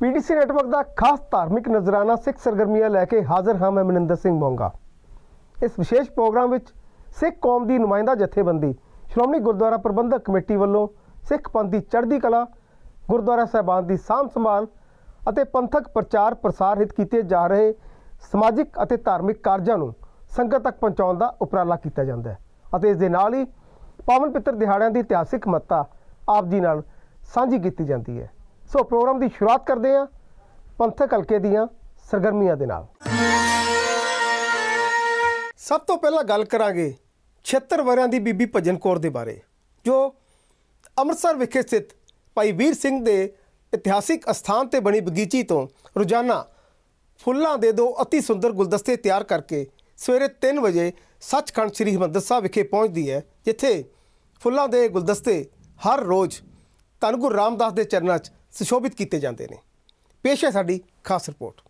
PTC network ਦਾ ਖਾਸ ਧਾਰਮਿਕ ਨਜ਼ਰਾਨਾ ਸਿੱਖ ਸਰਗਰਮੀਆਂ ਲੈ ਕੇ ਹਾਜ਼ਰ ਹਾਂ ਮੈਂ ਮਨਿੰਦਰ ਸਿੰਘ ਮੋਂਗਾ। ਇਸ ਵਿਸ਼ੇਸ਼ ਪ੍ਰੋਗਰਾਮ ਵਿੱਚ ਸਿੱਖ ਕੌਮ ਦੀ ਨੁਮਾਇੰਦਾ ਜਥੇਬੰਦੀ ਸ਼੍ਰੋਮਣੀ ਗੁਰਦੁਆਰਾ ਪ੍ਰਬੰਧਕ ਕਮੇਟੀ ਵੱਲੋਂ ਸਿੱਖ ਪੰਥ ਦੀ ਚੜ੍ਹਦੀ ਕਲਾ, ਗੁਰਦੁਆਰਾ ਸਾਹਿਬਾਨ ਦੀ ਸਾਂਭ ਸੰਭਾਲ ਅਤੇ ਪੰਥਕ ਪ੍ਰਚਾਰ ਪ੍ਰਸਾਰ ਹਿਤ ਕੀਤੇ ਜਾ ਰਹੇ ਸਮਾਜਿਕ ਅਤੇ ਧਾਰਮਿਕ ਕਾਰਜਾਂ ਨੂੰ ਸੰਗਤ ਤੱਕ ਪਹੁੰਚਾਉਣ ਦਾ ਉਪਰਾਲਾ ਕੀਤਾ ਜਾਂਦਾ ਹੈ ਅਤੇ ਇਸ ਦੇ ਨਾਲ ਹੀ ਪਾਵਨ ਪਿੱਤਰ ਦਿਹਾੜਿਆਂ ਦੀ ਇਤਿਹਾਸਿਕ ਮਹੱਤਤਾ ਆਪ ਜੀ ਨਾਲ ਸਾਂਝੀ ਕੀਤੀ ਜਾਂਦੀ ਹੈ। ਸੋ ਪ੍ਰੋਗਰਾਮ ਦੀ ਸ਼ੁਰੂਆਤ ਕਰਦੇ ਹਾਂ ਪੰਥਕ ਹਲਕੇ ਦੀਆਂ ਸਰਗਰਮੀਆਂ ਦੇ ਨਾਲ। ਸਭ ਤੋਂ ਪਹਿਲਾਂ ਗੱਲ ਕਰਾਂਗੇ 76 ਵਰਿਆਂ ਦੀ ਬੀਬੀ ਭਜਨ ਕੌਰ ਦੇ ਬਾਰੇ, ਜੋ ਅੰਮ੍ਰਿਤਸਰ ਵਿਖੇ ਸਥਿਤ ਭਾਈ ਵੀਰ ਸਿੰਘ ਦੇ ਇਤਿਹਾਸਿਕ ਅਸਥਾਨ ਤੇ ਬਣੀ ਬਗੀਚੀ ਤੋਂ ਰੋਜ਼ਾਨਾ ਫੁੱਲਾਂ ਦੇ ਦੋ ਅਤੀ ਸੁੰਦਰ ਗੁਲਦਸਤੇ ਤਿਆਰ ਕਰਕੇ ਸਵੇਰੇ 3 ਵਜੇ ਸੱਚਖੰਡ ਸ੍ਰੀ ਹਰਿਮੰਦਰ ਸਾਹਿਬ ਵਿਖੇ ਪਹੁੰਚਦੀ ਹੈ, ਜਿੱਥੇ ਫੁੱਲਾਂ ਦੇ ਗੁਲਦਸਤੇ ਹਰ ਰੋਜ਼ ਧੰਨ ਗੁਰੂ ਰਾਮਦਾਸ ਦੇ ਚਰਨਾਂ 'ਚ ਸੁਸ਼ੋਭਿਤ ਕੀਤੇ ਜਾਂਦੇ ਨੇ। ਪੇਸ਼ ਹੈ ਸਾਡੀ ਖਾਸ ਰਿਪੋਰਟ।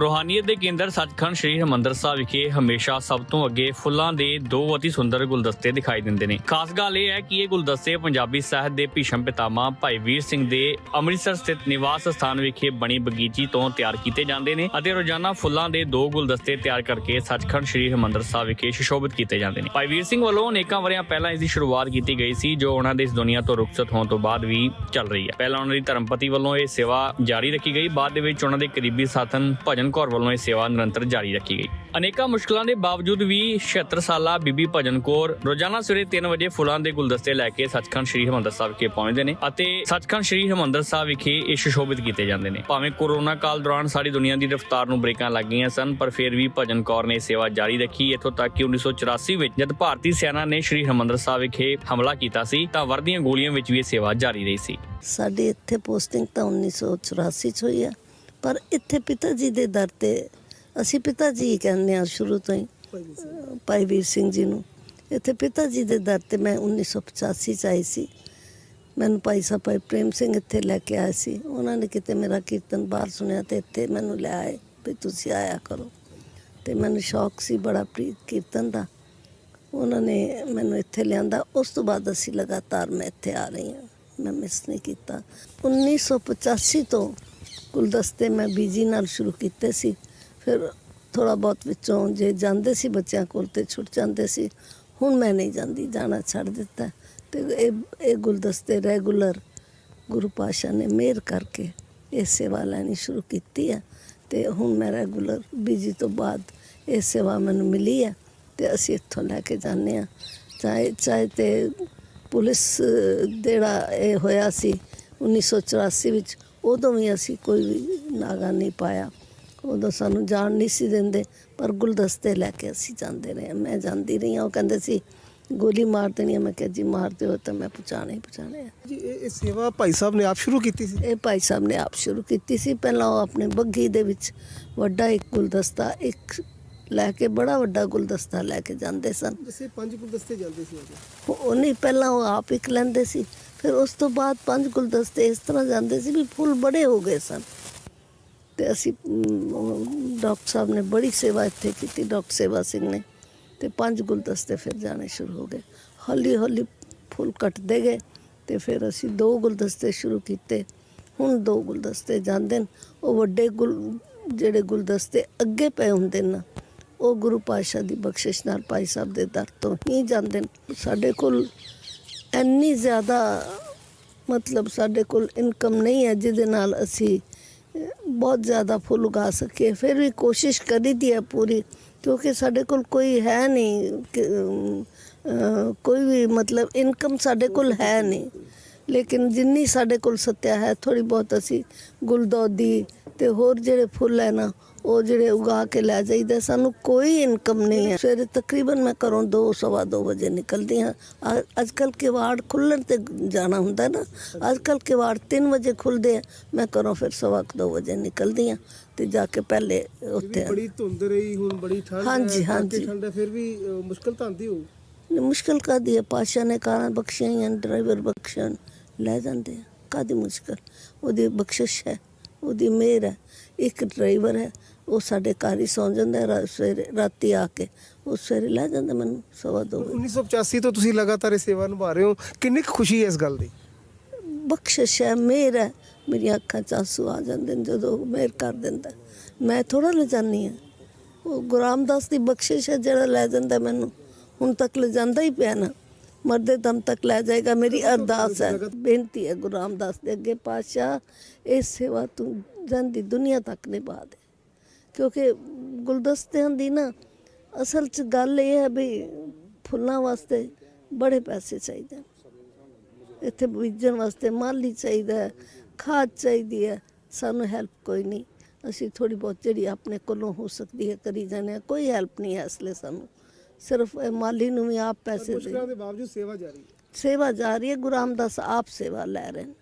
ਰੂਹਾਨੀਅਤ ਦੇ ਕੇਂਦਰ ਸੱਚਖੰਡ ਸ੍ਰੀ ਹਰਮੰਦਰ ਸਾਹਿਬ ਵਿਖੇ ਹਮੇਸ਼ਾ ਸਭ ਤੋਂ ਅੱਗੇ ਫੁੱਲਾਂ ਦੇ ਦੋ ਅਤੀ ਸੁੰਦਰ ਗੁਲਦਸਤੇ ਦਿਖਾਈ ਦਿੰਦੇ ਨੇ। ਖਾਸ ਗੱਲ ਇਹ ਹੈ ਕਿ ਇਹ ਗੁਲਦਸਤੇ ਪੰਜਾਬੀ ਸਾਹਿਤ ਦੇ ਭੀਸ਼ਮ ਪਿਤਾਮਾ ਭਾਈ ਵੀਰ ਸਿੰਘ ਦੇ ਅੰਮ੍ਰਿਤਸਰ ਸਥਿਤ ਨਿਵਾਸ ਸਥਾਨ ਵਿਖੇ ਬਣੀ ਬਗੀਚੀ ਤੋਂ ਤਿਆਰ ਕੀਤੇ ਜਾਂਦੇ ਨੇ ਅਤੇ ਰੋਜ਼ਾਨਾ ਫੁੱਲਾਂ ਦੇ ਦੋ ਗੁਲਦਸਤੇ ਤਿਆਰ ਕਰਕੇ ਸੱਚਖੰਡ ਸ੍ਰੀ ਹਰਮੰਦਰ ਸਾਹਿਬ ਵਿਖੇ ਸੁਸ਼ੋਭਿਤ ਕੀਤੇ ਜਾਂਦੇ ਨੇ। ਭਾਈ ਵੀਰ ਸਿੰਘ ਵੱਲੋਂ ਅਨੇਕਾਂ ਵਰਿਆਂ ਪਹਿਲਾਂ ਇਸ ਦੀ ਸ਼ੁਰੂਆਤ ਕੀਤੀ ਗਈ ਸੀ, ਜੋ ਉਹਨਾਂ ਦੇ ਇਸ ਦੁਨੀਆ ਤੋਂ ਰੁਖਸਤ ਹੋਣ ਤੋਂ ਬਾਅਦ ਵੀ ਚੱਲ ਰਹੀ ਹੈ। ਪਹਿਲਾਂ ਉਹਨਾਂ ਦੀ ਧਰਮਪਤੀ ਵੱਲੋਂ ਇਹ ਸੇਵਾ ਜਾਰੀ ਰੱਖੀ ਗਈ, ਬਾਅਦ ਦੇ ਵਿੱਚ ਉਹਨਾਂ ਦੇ ਕਰੀਬੀ ਸਾਥਣ ਭਜਨ ਕੌਰ ਵੱਲੋਂ ਇਹ ਸੇਵਾ ਨਿਰੰਤਰ ਜਾਰੀ ਰੱਖੀ ਗਈ। ਅਨੇਕਾਂ ਮੁਸ਼ਕਲਾਂ ਦੇ ਬਾਵਜੂਦ ਵੀ 76 ਸਾਲਾ ਬੀਬੀ ਭਜਨ ਕੌਰ ਰੋਜ਼ਾਨਾ ਸਵੇਰੇ 3 ਵਜੇ ਫੁੱਲਾਂ ਦੇ ਗੁਲਦਸਤੇ ਲੈ ਕੇ ਸੱਚਖੰਡ ਸ੍ਰੀ ਹਰਿਮੰਦਰ ਸਾਹਿਬ ਵਿਖੇ ਪਹੁੰਚਦੇ ਨੇ ਅਤੇ ਸੱਚਖੰਡ ਸ੍ਰੀ ਹਰਿਮੰਦਰ ਸਾਹਿਬ ਵਿਖੇ ਇਹ ਸੁਸ਼ੋਭਿਤ ਕੀਤੇ ਜਾਂਦੇ ਨੇ। ਭਾਵੇਂ ਕੋਰੋਨਾ ਕਾਲ ਦੌਰਾਨ ਸਾਰੀ ਦੁਨੀਆ ਦੀ ਰਫ਼ਤਾਰ ਨੂੰ ਬ੍ਰੇਕਾਂ ਲੱਗ ਗਈਆਂ ਸਨ, ਪਰ ਫਿਰ ਵੀ ਭਜਨ ਕੌਰ ਨੇ ਇਹ ਸੇਵਾ ਜਾਰੀ ਰੱਖੀ। ਇੱਥੋਂ ਤੱਕ ਕਿ 1984 ਵਿੱਚ ਜਦ ਭਾਰਤੀ ਸੈਨਾ ਨੇ ਸ੍ਰੀ ਹਰਿਮੰਦਰ ਸਾਹਿਬ ਵਿਖੇ ਹਮਲਾ ਕੀਤਾ ਸੀ, ਤਾਂ ਵਰਦੀਆਂ ਗੋਲੀਆਂ ਵਿੱਚ ਵੀ ਇਹ ਸੇਵਾ ਜਾਰੀ ਰਹੀ ਸੀ। ਸਾਡੀ ਇੱਥੇ ਪੋਸਟਿੰਗ ਤਾਂ 1984 ਚ ਹੋਈ ਆ। ਪਰ ਇੱਥੇ ਪਿਤਾ ਜੀ ਦੇ ਦਰ ਤੇ ਅਸੀਂ ਪਿਤਾ ਜੀ ਕਹਿੰਦੇ ਆ ਸ਼ੁਰੂ ਤੋਂ ਹੀ ਭਾਈ ਵੀਰ ਸਿੰਘ ਜੀ ਨੂੰ। ਇੱਥੇ ਪਿਤਾ ਜੀ ਦੇ ਦਰ ਤੇ ਮੈਂ 1985 ਚ ਆਈ ਸੀ। ਮੈਨੂੰ ਭਾਈ ਸਾਹਿਬ, ਭਾਈ ਪ੍ਰੇਮ ਸਿੰਘ ਇੱਥੇ ਲੈ ਕੇ ਆਏ ਸੀ। ਉਹਨਾਂ ਨੇ ਕਿਤੇ ਮੇਰਾ ਕੀਰਤਨ ਬਾਹਰ ਸੁਣਿਆ ਤੇ ਇੱਥੇ ਮੈਨੂੰ ਲੈ ਆਏ ਵੀ ਤੁਸੀਂ ਆਇਆ ਕਰੋ। ਤੇ ਮੈਨੂੰ ਸ਼ੌਕ ਸੀ ਬੜਾ ਪ੍ਰੀਤ ਕੀਰਤਨ ਦਾ। ਉਹਨਾਂ ਨੇ ਮੈਨੂੰ ਇੱਥੇ ਲਿਆਂਦਾ। ਉਸ ਤੋਂ ਬਾਅਦ ਅਸੀਂ ਲਗਾਤਾਰ ਮੈਂ ਇੱਥੇ ਆ ਰਹੀ ਹਾਂ। ਮੈਂ ਮਿਸ ਨਹੀਂ ਕੀਤਾ। 1985 ਤੋਂ ਗੁਲਦਸਤੇ ਮੈਂ ਬੀਜੀ ਨਾਲ ਸ਼ੁਰੂ ਕੀਤੇ ਸੀ। ਫਿਰ ਥੋੜਾ ਬਹੁਤ ਵਿੱਚੋਂ ਜੇ ਜਾਂਦੇ ਸੀ ਬੱਚਿਆਂ ਕੋਲ ਤੇ ਛੁੱਟ ਜਾਂਦੇ ਸੀ, ਹੁਣ ਮੈਂ ਨਹੀਂ ਜਾਂਦੀ, ਜਾਣਾ ਛੱਡ ਦਿੱਤਾ। ਤੇ ਇਹ ਇਹ ਗੁਲਦਸਤੇ ਰੈਗੂਲਰ ਗੁਰੂ ਪਾਸ਼ਾ ਨੇ ਮਿਹਰ ਕਰਕੇ ਇਹ ਸੇਵਾ ਲੈਣੀ ਸ਼ੁਰੂ ਕੀਤੀ ਹੈ ਤੇ ਹੁਣ ਮੈਂ ਰੈਗੂਲਰ ਬੀਜੀ ਤੋਂ ਬਾਅਦ ਇਹ ਸੇਵਾ ਮੈਨੂੰ ਮਿਲੀ ਹੈ ਤੇ ਅਸੀਂ ਇੱਥੋਂ ਲੈ ਕੇ ਜਾਂਦੇ ਆ। ਚਾਹੇ ਚਾਹੇ ਤੇ ਪੁਲਿਸ ਜਿਹੜਾ ਇਹ ਹੋਇਆ ਸੀ 1984 ਵਿੱਚ ਉਦੋਂ ਵੀ ਅਸੀਂ ਕੋਈ ਵੀ ਨਾਗਾ ਨਹੀਂ ਪਾਇਆ। ਉਦੋਂ ਸਾਨੂੰ ਜਾਣ ਨਹੀਂ ਸੀ ਦਿੰਦੇ ਪਰ ਗੁਲਦਸਤੇ ਲੈ ਕੇ ਅਸੀਂ ਜਾਂਦੇ ਰਹੇ। ਮੈਂ ਜਾਂਦੀ ਰਹੀ ਹਾਂ ਉਹ ਕਹਿੰਦੇ ਸੀ ਗੋਲੀ ਮਾਰ ਦੇਣੀ ਹੈ ਮੈਂ ਕਿਹਾ ਜੀ ਮਾਰ ਦਿਓ ਤਾਂ ਮੈਂ ਪਹੁੰਚਾਣੇ ਹੀ ਪਹੁੰਚਾਣੇ ਆ। ਜੀ ਇਹ ਇਹ ਸੇਵਾ ਭਾਈ ਸਾਹਿਬ ਨੇ ਆਪ ਸ਼ੁਰੂ ਕੀਤੀ ਸੀ? ਇਹ ਭਾਈ ਸਾਹਿਬ ਨੇ ਆਪ ਸ਼ੁਰੂ ਕੀਤੀ ਸੀ। ਪਹਿਲਾਂ ਉਹ ਆਪਣੇ ਬੱਗੀ ਦੇ ਵਿੱਚ ਵੱਡਾ ਇੱਕ ਗੁਲਦਸਤਾ ਇੱਕ ਲੈ ਕੇ ਬੜਾ ਵੱਡਾ ਗੁਲਦਸਤਾ ਲੈ ਕੇ ਜਾਂਦੇ ਸਨ। ਜਿਸੇ ਪੰਜ ਗੁਲਦਸਤੇ ਜਾਂਦੇ ਸੀ ਉਹ ਉਹ ਨਹੀਂ ਪਹਿਲਾਂ ਉਹ ਆਪ ਇੱਕ ਲੈਂਦੇ ਸੀ। ਫਿਰ ਉਸ ਤੋਂ ਬਾਅਦ ਪੰਜ ਗੁਲਦਸਤੇ ਇਸ ਤਰ੍ਹਾਂ ਜਾਂਦੇ ਸੀ ਵੀ ਫੁੱਲ ਬੜੇ ਹੋ ਗਏ ਸਨ। ਤੇ ਅਸੀਂ ਡਾਕਟਰ ਸਾਹਿਬ ਨੇ ਬੜੀ ਸੇਵਾ ਇੱਥੇ ਕੀਤੀ, ਡਾਕਟਰ ਸੇਵਾ ਸਿੰਘ ਨੇ। ਤੇ ਪੰਜ ਗੁਲਦਸਤੇ ਫਿਰ ਜਾਣੇ ਸ਼ੁਰੂ ਹੋ ਗਏ। ਹੌਲੀ ਹੌਲੀ ਫੁੱਲ ਕੱਟਦੇ ਗਏ ਤੇ ਫਿਰ ਅਸੀਂ ਦੋ ਗੁਲਦਸਤੇ ਸ਼ੁਰੂ ਕੀਤੇ। ਹੁਣ ਦੋ ਗੁਲਦਸਤੇ ਜਾਂਦੇ ਨੇ। ਉਹ ਵੱਡੇ ਗੁਲ, ਜਿਹੜੇ ਗੁਲਦਸਤੇ ਅੱਗੇ ਪਏ ਹੁੰਦੇ ਨੇ, ਉਹ ਗੁਰੂ ਪਾਤਸ਼ਾਹ ਦੀ ਬਖਸ਼ਿਸ਼ ਨਾਲ ਭਾਈ ਸਾਹਿਬ ਦੇ ਦਰ ਤੋਂ ਹੀ ਜਾਂਦੇ ਨੇ। ਸਾਡੇ ਕੋਲ ਇੰਨੀ ਜ਼ਿਆਦਾ ਮਤਲਬ ਸਾਡੇ ਕੋਲ ਇਨਕਮ ਨਹੀਂ ਹੈ, ਜਿਹਦੇ ਨਾਲ ਅਸੀਂ ਬਹੁਤ ਜ਼ਿਆਦਾ ਫੁੱਲ ਉਗਾ ਸਕੀਏ। ਫਿਰ ਵੀ ਕੋਸ਼ਿਸ਼ ਕਰੀਦੀ ਹੈ ਪੂਰੀ, ਕਿਉਂਕਿ ਸਾਡੇ ਕੋਲ ਕੋਈ ਹੈ ਨਹੀਂ ਕੋਈ ਵੀ ਮਤਲਬ ਇਨਕਮ ਸਾਡੇ ਕੋਲ ਹੈ ਨਹੀਂ। ਲੇਕਿਨ ਜਿੰਨੀ ਸਾਡੇ ਕੋਲ ਸੱਤਿਆ ਹੈ ਥੋੜੀ ਬਹੁਤ ਅਸੀਂ ਗੁਲਦੌਦੀ ਤੇ ਹੋਰ ਜਿਹੜੇ ਫੁੱਲ ਹੈ ਨਾ ਉਹ ਜਿਹੜੇ ਉਗਾ ਕੇ ਲੈ ਜਾਈਦਾ ਸਾਨੂੰ ਕੋਈ ਇਨਕਮ ਨਹੀਂ ਹੈ। ਸਵੇਰੇ ਤਕਰੀਬਨ ਮੈਂ ਘਰੋਂ ਦੋ ਸਵਾ ਦੋ ਵਜੇ ਨਿਕਲਦੀ ਹਾਂ। ਅੱਜ ਕੱਲ ਕਿਵਾੜ ਖੁੱਲਣ ਤੇ ਜਾਣਾ ਹੁੰਦਾ ਨਾ ਅੱਜ ਕੱਲ ਕਿਵਾੜ 3 ਵਜੇ ਖੁੱਲਦੇ ਆ ਮੈਂ ਘਰੋਂ ਫਿਰ ਸਵਾ ਕੁ ਦੋ ਵਜੇ ਨਿਕਲਦੀ ਹਾਂ ਤੇ ਜਾ ਕੇ ਪਹਿਲੇ ਉੱਥੇ ਬੜੀ ਧੁੰਦ ਰਹੀ ਹੁਣ ਬੜੀ ਠੰਡ ਹਾਂਜੀ, ਹੈ, ਹਾਂਜੀ। ਠੰਡ ਹੈ ਫਿਰ ਵੀ ਮੁਸ਼ਕਲ ਤਾਂ ਆਉਂਦੀ ਹੋਊ? ਮੁਸ਼ਕਲ ਕਾਦੀ ਹੈ? ਪਾਸ਼ਾ ਨੇ ਕਾਰਾਂ ਬਖਸ਼ੀਆਂ ਜਾਂ ਡਰਾਈਵਰ ਬਖਸ਼ਣ ਲੈ ਜਾਂਦੇ ਆ। ਕਾਦੀ ਮੁਸ਼ਕਲ? ਉਹਦੀ ਬਖਸ਼ਿਸ਼ ਹੈ ਉਹਦੀ ਮਿਹਰ ਹੈ ਇੱਕ ਡਰਾਈਵਰ ਹੈ ਉਹ ਸਾਡੇ ਘਰ ਹੀ ਸੌਂ ਜਾਂਦਾ ਰਾ- ਸਵੇਰੇ ਰਾਤੀ ਆ ਕੇ। ਉਹ ਸਵੇਰੇ ਲੈ ਜਾਂਦਾ ਮੈਨੂੰ ਸਵਾ ਦੋ ਵਜੇ। 1985 ਤੋਂ ਤੁਸੀਂ ਲਗਾਤਾਰ ਇਹ ਸੇਵਾ ਨਿਭਾ ਰਹੇ ਹੋ। ਕਿੰਨੀ ਕੁ ਖੁਸ਼ੀ ਹੈ ਇਸ ਗੱਲ ਦੀ? ਬਖਸ਼ਿਸ਼ ਹੈ ਮਿਹਰ ਹੈ। ਮੇਰੀਆਂ ਅੱਖਾਂ 'ਚ ਆਂਸੂ ਆ ਜਾਂਦੇ ਨੇ ਜਦੋਂ ਉਹ ਮਿਹਰ ਕਰ ਦਿੰਦਾ। ਮੈਂ ਥੋੜਾ ਲੈ ਜਾਂਦੀ ਹਾਂ। ਉਹ ਗੁਰੂ ਰਾਮਦਾਸ ਦੀ ਬਖਸ਼ਿਸ਼ ਹੈ ਜਿਹੜਾ ਲੈ ਜਾਂਦਾ ਮੈਨੂੰ। ਹੁਣ ਤੱਕ ਲੈ ਜਾਂਦਾ ਹੀ ਪਿਆ ਨਾ। ਮਰਦੇ ਦਮ ਤੱਕ ਲੈ ਜਾਏਗਾ। ਮੇਰੀ ਅਰਦਾਸ ਹੈ। ਬੇਨਤੀ ਹੈ ਗੁਰੂ ਰਾਮਦਾਸ ਦੇ ਅੱਗੇ ਪਾਤਸ਼ਾਹ ਇਹ ਸੇਵਾ ਤੂੰ ਜਾਂਦੀ ਦੁਨੀਆ ਤੱਕ ਨਿਭਾ ਦੇ। ਕਿਉਂਕਿ ਗੁਲਦਸਤਿਆਂ ਦੀ ਨਾ ਅਸਲ 'ਚ ਗੱਲ ਇਹ ਹੈ ਵੀ ਫੁੱਲਾਂ ਵਾਸਤੇ ਬੜੇ ਪੈਸੇ ਚਾਹੀਦੇ ਇੱਥੇ ਬੀਜਣ ਵਾਸਤੇ ਮਾਲੀ ਚਾਹੀਦਾ ਖਾਦ ਚਾਹੀਦੀ ਹੈ ਸਾਨੂੰ ਹੈਲਪ ਕੋਈ ਨਹੀਂ। ਅਸੀਂ ਥੋੜੀ ਬਹੁਤ ਜਿਹੜੀ ਆਪਣੇ ਕੋਲੋਂ ਹੋ ਸਕਦੀ ਹੈ ਕਰੀ ਜਾਂਦੇ ਕੋਈ ਹੈਲਪ ਨਹੀਂ ਹੈ ਇਸ ਲਈ ਸਾਨੂੰ। ਸਿਰਫ ਮਾਲੀ ਨੂੰ ਵੀ ਆਪ ਪੈਸੇ ਦੇ ਦੇ ਬਾਵਜੂਦ ਸੇਵਾ ਜਾਰੀ ਸੇਵਾ ਜਾ ਰਹੀ ਹੈ ਗੁਰੂ ਰਾਮਦਾਸ ਆਪ ਸੇਵਾ ਲੈ ਰਹੇ ਨੇ।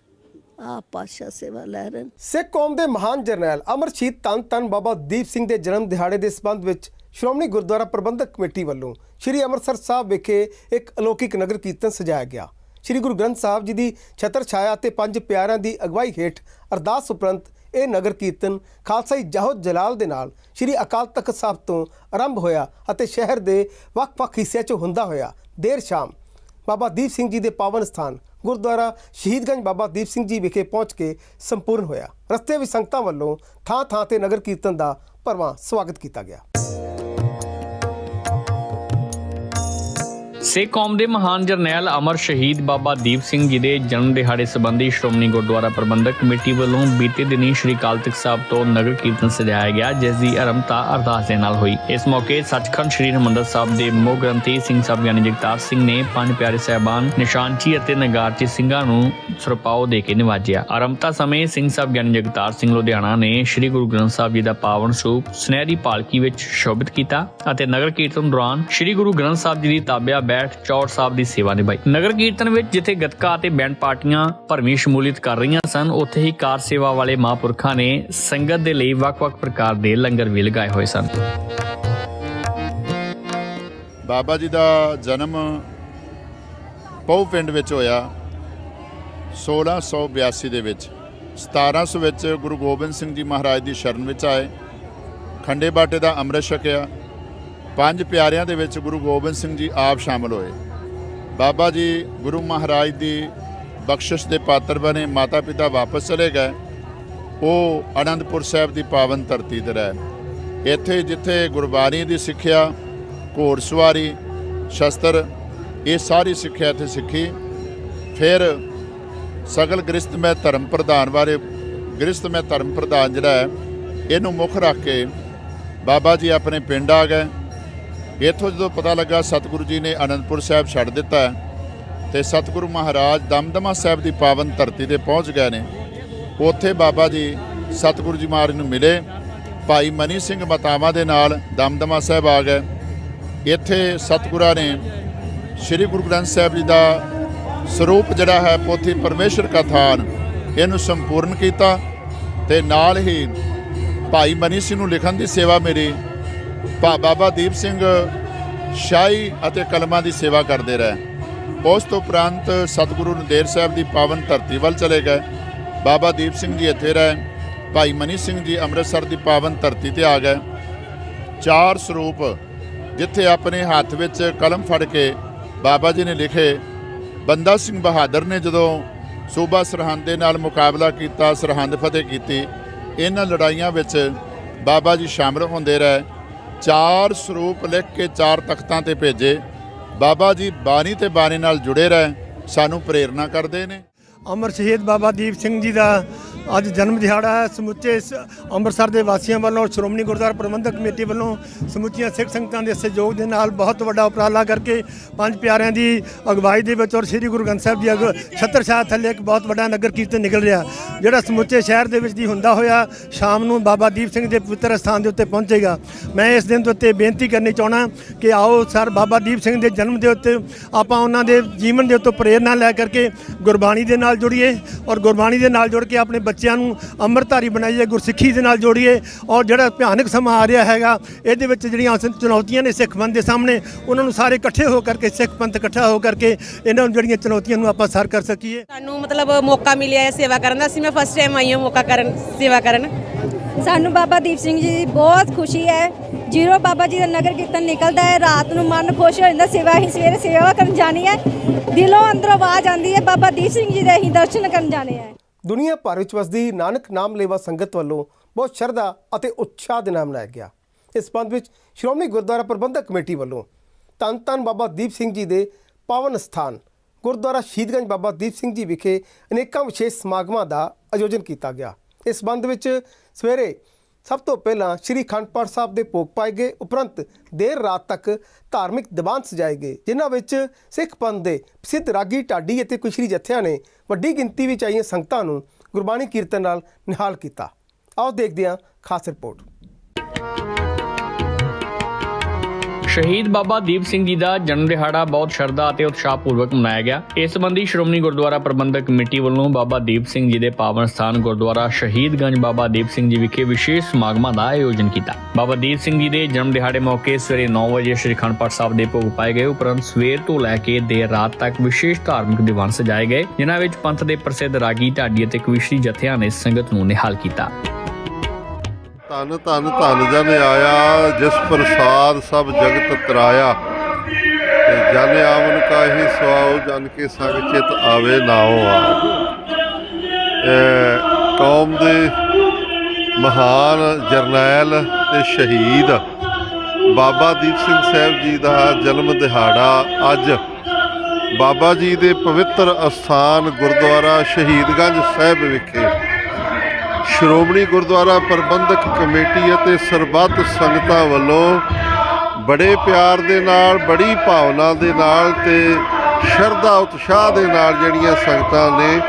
ਆਪ ਪਾਤਸ਼ਾਹ ਸੇਵਾ ਲੈ ਰਹੇ ਸਿੱਖ ਕੌਮ ਦੇ ਮਹਾਨ ਜਰਨੈਲ ਅਮਰ ਸ਼ਹੀਦ ਧੰਨ ਧੰਨ ਬਾਬਾ ਦੀਪ ਸਿੰਘ ਦੇ ਜਨਮ ਦਿਹਾੜੇ ਦੇ ਸਬੰਧ ਵਿੱਚ ਸ਼੍ਰੋਮਣੀ ਗੁਰਦੁਆਰਾ ਪ੍ਰਬੰਧਕ ਕਮੇਟੀ ਵੱਲੋਂ ਸ੍ਰੀ ਅੰਮ੍ਰਿਤਸਰ ਸਾਹਿਬ ਵਿਖੇ ਇੱਕ ਅਲੌਕਿਕ ਨਗਰ ਕੀਰਤਨ ਸਜਾਇਆ ਗਿਆ। ਸ੍ਰੀ ਗੁਰੂ ਗ੍ਰੰਥ ਸਾਹਿਬ ਜੀ ਦੀ ਛਤਰ ਛਾਇਆ ਤੇ ਪੰਜ ਪਿਆਰਿਆਂ ਦੀ ਅਗਵਾਈ ਹੇਠ ਅਰਦਾਸ ਉਪਰੰਤ ਇਹ ਨਗਰ ਕੀਰਤਨ ਖਾਲਸਾਈ ਜਾਹੋ ਜਲਾਲ ਦੇ ਨਾਲ ਸ੍ਰੀ ਅਕਾਲ ਤਖਤ ਸਾਹਿਬ ਤੋਂ ਆਰੰਭ ਹੋਇਆ ਅਤੇ ਸ਼ਹਿਰ ਦੇ ਵੱਖ-ਵੱਖ ਹਿੱਸਿਆਂ 'ਚ ਹੁੰਦਾ ਹੋਇਆ ਦੇਰ ਸ਼ਾਮ ਬਾਬਾ ਦੀਪ ਸਿੰਘ ਜੀ ਦੇ ਪਾਵਨ ਸਥਾਨ ਗੁਰਦੁਆਰਾ ਸ਼ਹੀਦਗੰਜ ਬਾਬਾ ਦੀਪ ਸਿੰਘ ਜੀ ਵਿਖੇ ਪਹੁੰਚ ਕੇ ਸੰਪੂਰਨ ਹੋਇਆ। ਰਸਤੇ ਵਿੱਚ ਸੰਗਤਾਂ ਵੱਲੋਂ ਥਾਂ ਥਾਂ ਤੇ ਨਗਰ ਕੀਰਤਨ ਦਾ ਭਰਵਾਂ ਸਵਾਗਤ ਕੀਤਾ ਗਿਆ। ਸਿੱਖ ਕੌਮ ਦੇ ਮਹਾਨ ਜਰਨੈਲ ਅਮਰ ਸ਼ਹੀਦ ਬਾਬਾ ਦੀਪ ਸਿੰਘ ਜੀ ਦੇ ਜਨਮ ਦਿਹਾੜੇ ਸੰਬੰਧੀ ਸ਼੍ਰੋਮਣੀ ਗੁਰਦੁਆਰਾ ਪ੍ਰਬੰਧਕ ਕਮੇਟੀ ਵੱਲੋਂ ਬੀਤੇ ਦਿਨੀ ਸ਼੍ਰੀ ਅਕਾਲ ਤਖਤ ਸਾਹਿਬ ਤੋਂ ਨਗਰ ਕੀਰਤਨ ਸਜਾਇਆ ਗਿਆ, ਜਿਸ ਦੀ ਆਰੰਭਤਾ ਅਰਦਾਸ ਦੇ ਨਾਲ ਹੋਈ। ਇਸ ਮੌਕੇ ਸੱਚਖੰਡ ਸ਼੍ਰੀ ਹਰਿਮੰਦਰ ਸਾਹਿਬ ਦੇ ਮੁੱਖ ਗ੍ਰੰਥੀ ਸਿੰਘ ਸਾਹਿਬ ਗਿਆਨੀ ਜਗਤਾਰ ਸਿੰਘ ਨੇ ਪੰਜ ਪਿਆਰੇ ਸਹਿਬਾਨ, ਨਿਸ਼ਾਨਚੀ ਅਤੇ ਨਗਾਰਚੀ ਸਿੰਘਾਂ ਨੂੰ ਸਰਪਾਓ ਦੇ ਕੇ ਨਿਵਾਜਿਆ। ਆਰੰਭਤਾ ਸਮੇਂ ਸਿੰਘ ਸਾਹਿਬ ਗਿਆਨੀ ਜਗਤਾਰ ਸਿੰਘ ਲੁਧਿਆਣਾ ਨੇ ਸ਼੍ਰੀ ਗੁਰੂ ਗ੍ਰੰਥ ਸਾਹਿਬ ਜੀ ਦਾ ਪਾਵਨ ਸਰੂਪ ਸੁਨਹਿਰੀ ਪਾਲਕੀ ਵਿੱਚ ਸ਼ੋਭਿਤ ਕੀਤਾ ਅਤੇ ਨਗਰ ਕੀਰਤਨ ਦੌਰਾਨ ਸ਼੍ਰੀ ਗੁਰੂ ਗ੍ਰੰਥ ਸਾਹਿਬ ਜੀ ਦੀ ਤਾਬਿਆ ਬੈਠ ਚੌੜ ਸਾਹਿਬ ਦੀ ਸੇਵਾ ਨਿਭਾਈ। ਨਗਰ ਕੀਰਤਨ ਵਿੱਚ ਜਿੱਥੇ ਗੱਤਕਾ ਅਤੇ ਬੈਂਡ ਪਾਰਟੀਆਂ ਭਰਵੀਂ ਸ਼ਮੂਲੀਅਤ ਕਰ ਰਹੀਆਂ ਸਨ, ਉੱਥੇ ਹੀ ਕਾਰ ਸੇਵਾ ਵਾਲੇ ਮਹਾਂਪੁਰਖਾਂ ਨੇ ਸੰਗਤ ਦੇ ਲਈ ਵੱਖ-ਵੱਖ ਪ੍ਰਕਾਰ ਦੇ ਲੰਗਰ ਵੀ ਲਗਾਏ ਹੋਏ ਸਨ। ਬਾਬਾ ਜੀ ਦਾ ਜਨਮ ਪਉ ਪਿੰਡ ਵਿੱਚ ਹੋਇਆ 1682 ਦੇ ਵਿੱਚ। 1700 ਵਿੱਚ ਗੁਰੂ ਗੋਬਿੰਦ ਸਿੰਘ ਜੀ ਮਹਾਰਾਜ ਦੀ ਸ਼ਰਨ ਵਿੱਚ ਆਏ। ਖੰਡੇ ਬਾਟੇ ਦਾ ਅੰਮ੍ਰਿਤ ਛਕਿਆ। ਪੰਜ ਪਿਆਰਿਆਂ ਦੇ ਵਿੱਚ ਗੁਰੂ ਗੋਬਿੰਦ ਸਿੰਘ ਜੀ ਆਪ ਸ਼ਾਮਲ ਹੋਏ। ਬਾਬਾ ਜੀ ਗੁਰੂ ਮਹਾਰਾਜ ਦੀ ਬਖਸ਼ਿਸ਼ ਦੇ ਪਾਤਰ ਬਣੇ ਮਾਤਾ ਪਿਤਾ ਵਾਪਸ ਚਲੇ ਗਏ। ਉਹ ਆਨੰਦਪੁਰ ਸਾਹਿਬ ਦੀ ਪਾਵਨ ਧਰਤੀ ਤੇ ਰਹਿ। ਇੱਥੇ ਜਿੱਥੇ ਗੁਰਬਾਣੀ ਦੀ ਸਿੱਖਿਆ ਘੋੜਸਵਾਰੀ ਸ਼ਸਤਰ, ਇਹ ਸਾਰੀ ਸਿੱਖਿਆ ਇੱਥੇ ਸਿੱਖੀ। ਫਿਰ ਸਗਲ ਮੈਂ ਧਰਮ ਪ੍ਰਧਾਨ ਬਾਰੇ ਗ੍ਰਸਤਮੈ ਧਰਮ ਪ੍ਰਧਾਨ ਜਿਹੜਾ ਹੈ, ਇਹਨੂੰ ਮੁੱਖ ਰੱਖ ਕੇ ਬਾਬਾ ਜੀ ਆਪਣੇ ਪਿੰਡ ਆ ਗਏ। ਇੱਥੋਂ ਜਦੋਂ ਪਤਾ ਲੱਗਾ ਸਤਿਗੁਰੂ ਜੀ ਨੇ ਅਨੰਦਪੁਰ ਸਾਹਿਬ ਛੱਡ ਦਿੱਤਾ ਹੈ, ਤੇ ਸਤਿਗੁਰੂ ਮਹਾਰਾਜ ਦਮਦਮਾ ਸਾਹਿਬ ਦੀ ਪਾਵਨ ਧਰਤੀ ਤੇ ਪਹੁੰਚ ਗਏ ਨੇ, ਉੱਥੇ ਬਾਬਾ ਜੀ ਸਤਿਗੁਰੂ ਜੀ ਮਹਾਰਾਜ ਨੂੰ ਮਿਲੇ, ਭਾਈ ਮਨੀ ਸਿੰਘ ਮਤਾਵਾ ਦੇ ਨਾਲ ਦਮਦਮਾ ਸਾਹਿਬ ਆ ਗਏ। ਇੱਥੇ ਸਤਿਗੁਰਾਂ ਨੇ ਸ੍ਰੀ ਗੁਰੂ ਗ੍ਰੰਥ ਸਾਹਿਬ ਜੀ ਦਾ ਸਰੂਪ ਜਿਹੜਾ ਹੈ, ਪੋਥੀ ਪਰਮੇਸ਼ਰ ਕਾ ਥਾਨ, ਇਹਨੂੰ ਸੰਪੂਰਨ ਕੀਤਾ ਤੇ ਨਾਲ ਹੀ ਭਾਈ ਮਨੀ ਸਿੰਘ ਨੂੰ ਲਿਖਣ ਦੀ ਸੇਵਾ ਮੇਰੀ ਭਾ, ਬਾਬਾ ਦੀਪ ਸਿੰਘ ਸ਼ਾਹੀ ਅਤੇ ਕਲਮਾਂ ਦੀ ਸੇਵਾ ਕਰਦੇ ਰਹੇ। ਉਸ ਤੋਂ ਉਪਰੰਤ ਸਤਿਗੁਰੂ ਨੰਦੇੜ ਸਾਹਿਬ ਦੀ ਪਾਵਨ ਧਰਤੀ ਵੱਲ ਚਲੇ ਗਏ। ਬਾਬਾ ਦੀਪ ਸਿੰਘ ਜੀ ਇੱਥੇ ਰਹੇ। ਭਾਈ ਮਨੀ ਸਿੰਘ ਜੀ ਅੰਮ੍ਰਿਤਸਰ ਦੀ ਪਾਵਨ ਧਰਤੀ ਤੇ ਆ ਗਏ। ਚਾਰ ਸਰੂਪ ਜਿੱਥੇ ਆਪਣੇ ਹੱਥ ਵਿੱਚ ਕਲਮ ਫੜ ਕੇ ਬਾਬਾ ਜੀ ਨੇ ਲਿਖੇ। ਬੰਦਾ ਸਿੰਘ ਬਹਾਦਰ ਨੇ ਜਦੋਂ ਸੂਬਾ ਸਰਹੰਦ ਦੇ ਨਾਲ ਮੁਕਾਬਲਾ ਕੀਤਾ, ਸਰਹੰਦ ਫਤਿਹ ਕੀਤੀ, ਇਹਨਾਂ ਲੜਾਈਆਂ ਵਿੱਚ ਬਾਬਾ ਜੀ ਸ਼ਾਮਲ ਹੁੰਦੇ ਰਹੇ। ਚਾਰ ਸਰੂਪ ਲਿਖ ਕੇ ਚਾਰ ਤਖਤਾਂ ਤੇ ਭੇਜੇ। ਬਾਬਾ ਜੀ ਬਾਣੀ ਤੇ ਬਾਣੀ ਨਾਲ ਜੁੜੇ ਰਹੇ, ਸਾਨੂੰ ਪ੍ਰੇਰਣਾ ਕਰਦੇ ਨੇ। ਅਮਰ ਸ਼ਹੀਦ ਬਾਬਾ ਦੀਪ ਸਿੰਘ ਜੀ ਦਾ ਅੱਜ ਜਨਮ ਦਿਹਾੜਾ ਹੈ। ਸਮੁੱਚੇ ਇਸ ਅੰਮ੍ਰਿਤਸਰ ਦੇ ਵਾਸੀਆਂ ਵੱਲੋਂ, ਸ਼੍ਰੋਮਣੀ ਗੁਰਦੁਆਰਾ ਪ੍ਰਬੰਧਕ ਕਮੇਟੀ ਵੱਲੋਂ ਸਮੁੱਚੀਆਂ ਸਿੱਖ ਸੰਗਤਾਂ ਦੇ ਸਹਿਯੋਗ ਦੇ ਨਾਲ ਬਹੁਤ ਵੱਡਾ ਉਪਰਾਲਾ ਕਰਕੇ ਪੰਜ ਪਿਆਰਿਆਂ ਦੀ ਅਗਵਾਈ ਦੇ ਵਿੱਚ ਔਰ ਸ੍ਰੀ ਗੁਰੂ ਗ੍ਰੰਥ ਸਾਹਿਬ ਦੀ ਅਗ ਛਤਰ ਛਾਇਆ ਥੱਲੇ ਇੱਕ ਬਹੁਤ ਵੱਡਾ ਨਗਰ ਕੀਰਤਨ ਨਿਕਲ ਰਿਹਾ। ਜਿਹੜਾ ਸਮੁੱਚੇ ਸ਼ਹਿਰ ਦੇ ਵਿੱਚ ਦੀ ਹੁੰਦਾ ਹੋਇਆ, ਸ਼ਾਮ ਨੂੰ ਬਾਬਾ ਦੀਪ ਸਿੰਘ ਦੇ ਪਵਿੱਤਰ ਸਥਾਨ ਦੇ ਉੱਤੇ ਪਹੁੰਚੇਗਾ। ਮੈਂ ਇਸ ਦਿਨ ਦੇ ਉੱਤੇ ਬੇਨਤੀ ਕਰਨੀ ਚਾਹਣਾ ਕਿ ਆਓ ਸਰ ਬਾਬਾ ਦੀਪ ਸਿੰਘ ਦੇ ਜਨਮ ਦੇ ਉੱਤੇ ਆਪਾਂ ਉਹਨਾਂ ਦੇ ਜੀਵਨ ਦੇ ਉੱਤੇ ਪ੍ਰੇਰਨਾ ਲੈ ਕਰਕੇ ਗੁਰਬਾਣੀ ਦੇ ਨਾਲ ਜੁੜੀਏ ਔਰ ਗੁਰਬਾਣੀ ਦੇ ਨਾਲ ਜੁੜ ਕੇ ਆਪਣੇ ਬੱਚਿਆਂ ਨੂੰ ਅੰਮ੍ਰਿਤਧਾਰੀ ਬਣਾਈਏ ਗੁਰਸਿੱਖੀ ਦੇ ਨਾਲ ਜੋੜੀਏ ਔਰ ਜਿਹੜਾ ਭਿਆਨਕ ਸਮਾਂ ਆ ਰਿਹਾ ਹੈਗਾ ਇਹਦੇ ਵਿੱਚ ਜਿਹੜੀਆਂ ਚੁਣੌਤੀਆਂ ਨੇ ਸਿੱਖ ਪੰਥ ਦੇ ਸਾਹਮਣੇ ਉਹਨਾਂ ਨੂੰ ਸਾਰੇ ਇਕੱਠੇ ਹੋ ਕਰਕੇ ਸਿੱਖ ਪੰਥ ਇਕੱਠਾ ਹੋ ਕਰਕੇ ਇਹਨਾਂ ਨੂੰ ਜਿਹੜੀਆਂ ਚੁਣੌਤੀਆਂ ਨੂੰ ਆਪਾਂ ਸਰ ਕਰ ਸਕੀਏ। ਸਾਨੂੰ ਮਤਲਬ ਮੌਕਾ ਮਿਲਿਆ ਹੈ ਸੇਵਾ ਕਰਨ ਦਾ। ਅਸੀਂ ਮੈਂ ਫਸਟ ਟਾਈਮ ਆਈ ਹਾਂ ਮੌਕਾ ਕਰਨ ਸੇਵਾ ਕਰਨ। ਸਾਨੂੰ ਬਾਬਾ ਦੀਪ ਸਿੰਘ ਜੀ ਦੀ ਬਹੁਤ ਖੁਸ਼ੀ ਹੈ। ਜੀਰੋ ਬਾਬਾ ਜੀ ਦਾ ਨਗਰ ਕੀਰਤਨ ਨਿਕਲਦਾ ਹੈ। ਰਾਤ ਨੂੰ ਮਨ ਖੁਸ਼ ਹੋ ਜਾਂਦਾ ਸੇਵਾ ਹੀ ਸਵੇਰੇ ਸੇਵਾ ਕਰਨ ਜਾਣੀ ਹੈ। ਦਿਲੋਂ ਅੰਦਰੋਂ ਆਵਾਜ਼ ਆਉਂਦੀ ਹੈ ਬਾਬਾ ਦੀਪ ਸਿੰਘ ਜੀ ਦੇ ਅਸੀਂ ਦਰਸ਼ਨ ਕਰਨ ਜਾਣੇ ਹੈ। ਦੁਨੀਆ ਭਰ ਵਿੱਚ ਵਸਦੀ ਨਾਨਕ ਨਾਮ ਲੇਵਾ ਸੰਗਤ ਵੱਲੋਂ ਬਹੁਤ ਸ਼ਰਧਾ ਅਤੇ ਉਤਸ਼ਾਹ ਦੇ ਨਾਲ ਮਨਾਇਆ ਗਿਆ। ਇਸ ਸੰਬੰਧ ਵਿੱਚ ਸ਼੍ਰੋਮਣੀ ਗੁਰਦੁਆਰਾ ਪ੍ਰਬੰਧਕ ਕਮੇਟੀ ਵੱਲੋਂ ਧੰਨ ਧੰਨ ਬਾਬਾ ਦੀਪ ਸਿੰਘ ਜੀ ਦੇ ਪਾਵਨ ਸਥਾਨ, ਗੁਰਦੁਆਰਾ ਸ਼ਹੀਦਗੰਜ ਬਾਬਾ ਦੀਪ ਸਿੰਘ ਜੀ ਵਿਖੇ ਅਨੇਕਾਂ ਵਿਸ਼ੇਸ਼ ਸਮਾਗਮਾਂ ਦਾ ਆਯੋਜਨ ਕੀਤਾ ਗਿਆ। ਇਸ ਸੰਬੰਧ ਵਿੱਚ ਸਵੇਰੇ ਸਭ ਤੋਂ ਪਹਿਲਾਂ ਸ੍ਰੀ ਅਖੰਡ ਪਾਠ ਸਾਹਿਬ ਦੇ ਭੋਗ ਪਾਏ ਗਏ, ਉਪਰੰਤ ਦੇਰ ਰਾਤ ਤੱਕ ਧਾਰਮਿਕ ਦੀਵਾਨ ਸਜਾਏ ਗਏ, ਜਿਨ੍ਹਾਂ ਵਿੱਚ ਸਿੱਖ ਪੰਥ ਦੇ ਪ੍ਰਸਿੱਧ ਰਾਗੀ ਢਾਡੀ ਅਤੇ ਕੁਸ਼ਰੀ ਜਥਿਆਂ ਨੇ ਵੱਡੀ ਗਿਣਤੀ ਵਿੱਚ ਆਈਆਂ ਸੰਗਤਾਂ ਨੂੰ ਗੁਰਬਾਣੀ ਕੀਰਤਨ ਨਾਲ ਨਿਹਾਲ ਕੀਤਾ। ਆਓ ਦੇਖਦੇ ਹਾਂ ਖਾਸ ਰਿਪੋਰਟ। ਸ਼ਹੀਦ ਬਾਬਾ ਦੀਪ ਸਿੰਘ ਜੀ ਦਾ ਜਨਮ ਦਿਹਾੜਾ ਬਹੁਤ ਸ਼ਰਧਾ ਅਤੇ ਉਤਸ਼ਾਹ ਪੂਰਵਕ ਮਨਾਇਆ ਗਿਆ। ਇਸ ਸੰਬੰਧੀ ਸ਼੍ਰੋਮਣੀ ਗੁਰਦੁਆਰਾ ਪ੍ਰਬੰਧਕ ਕਮੇਟੀ ਵੱਲੋਂ ਬਾਬਾ ਦੀਪ ਸਿੰਘ ਜੀ ਦੇ ਪਾਵਨ ਸਥਾਨ ਗੁਰਦੁਆਰਾ ਸ਼ਹੀਦਗੰਜ ਬਾਬਾ ਦੀਪ ਸਿੰਘ ਜੀ ਵਿਖੇ ਵਿਸ਼ੇਸ਼ ਸਮਾਗਮਾਂ ਦਾ ਆਯੋਜਨ ਕੀਤਾ। ਬਾਬਾ ਦੀਪ ਸਿੰਘ ਜੀ ਦੇ ਜਨਮ ਦਿਹਾੜੇ ਮੌਕੇ ਸਵੇਰੇ 9 ਵਜੇ ਸ੍ਰੀ ਅਖੰਡ ਪਾਠ ਸਾਹਿਬ ਦੇ ਭੋਗ ਪਾਏ ਗਏ। ਉਪਰੰਤ ਸਵੇਰ ਤੋਂ ਲੈ ਕੇ ਦੇਰ ਰਾਤ ਤੱਕ ਵਿਸ਼ੇਸ਼ ਧਾਰਮਿਕ ਦੀਵਾਨ ਸਜਾਏ ਗਏ, ਜਿਨ੍ਹਾਂ ਵਿੱਚ ਪੰਥ ਦੇ ਪ੍ਰਸਿੱਧ ਰਾਗੀ ਢਾਡੀ ਅਤੇ ਕਵਿਸ਼ਰੀ ਜਥਿਆਂ ਨੇ ਸੰਗਤ ਨੂੰ ਨਿਹਾਲ ਕੀਤਾ। ਧੰਨ ਧੰਨ ਧੰਨ ਜਨ ਆਇਆ, ਜਿਸ ਪ੍ਰਸਾਦ ਸਭ ਜਗਤ ਤਰਾਇਆ। ਤੇ ਜਨ ਆਵਨ ਕਾਹੀ ਸਵਾਉ, ਜਨ ਕੇ ਸੰਗ ਚਿਤ ਆਵੇ ਨਾਉ ਆ ਕੌਮ ਦੇ ਮਹਾਨ ਜਰਨੈਲ ਤੇ ਸ਼ਹੀਦ ਬਾਬਾ ਦੀਪ ਸਿੰਘ ਸਾਹਿਬ ਜੀ ਦਾ ਜਨਮ ਦਿਹਾੜਾ ਅੱਜ। ਬਾਬਾ ਜੀ ਦੇ ਪਵਿੱਤਰ ਅਸਥਾਨ ਗੁਰਦੁਆਰਾ ਸ਼ਹੀਦਗੰਜ ਸਾਹਿਬ ਵਿਖੇ। ਸ਼੍ਰੋਮਣੀ ਗੁਰਦੁਆਰਾ ਪ੍ਰਬੰਧਕ ਕਮੇਟੀ ਅਤੇ ਸਰਬੱਤ ਸੰਗਤਾਂ ਵੱਲੋਂ ਬੜੇ ਪਿਆਰ ਦੇ ਨਾਲ ਬੜੀ ਭਾਵਨਾ ਦੇ ਨਾਲ ਤੇ ਸ਼ਰਧਾ ਉਤਸ਼ਾਹ ਦੇ ਨਾਲ ਜਿਹੜੀਆਂ ਸੰਗਤਾਂ ਨੇ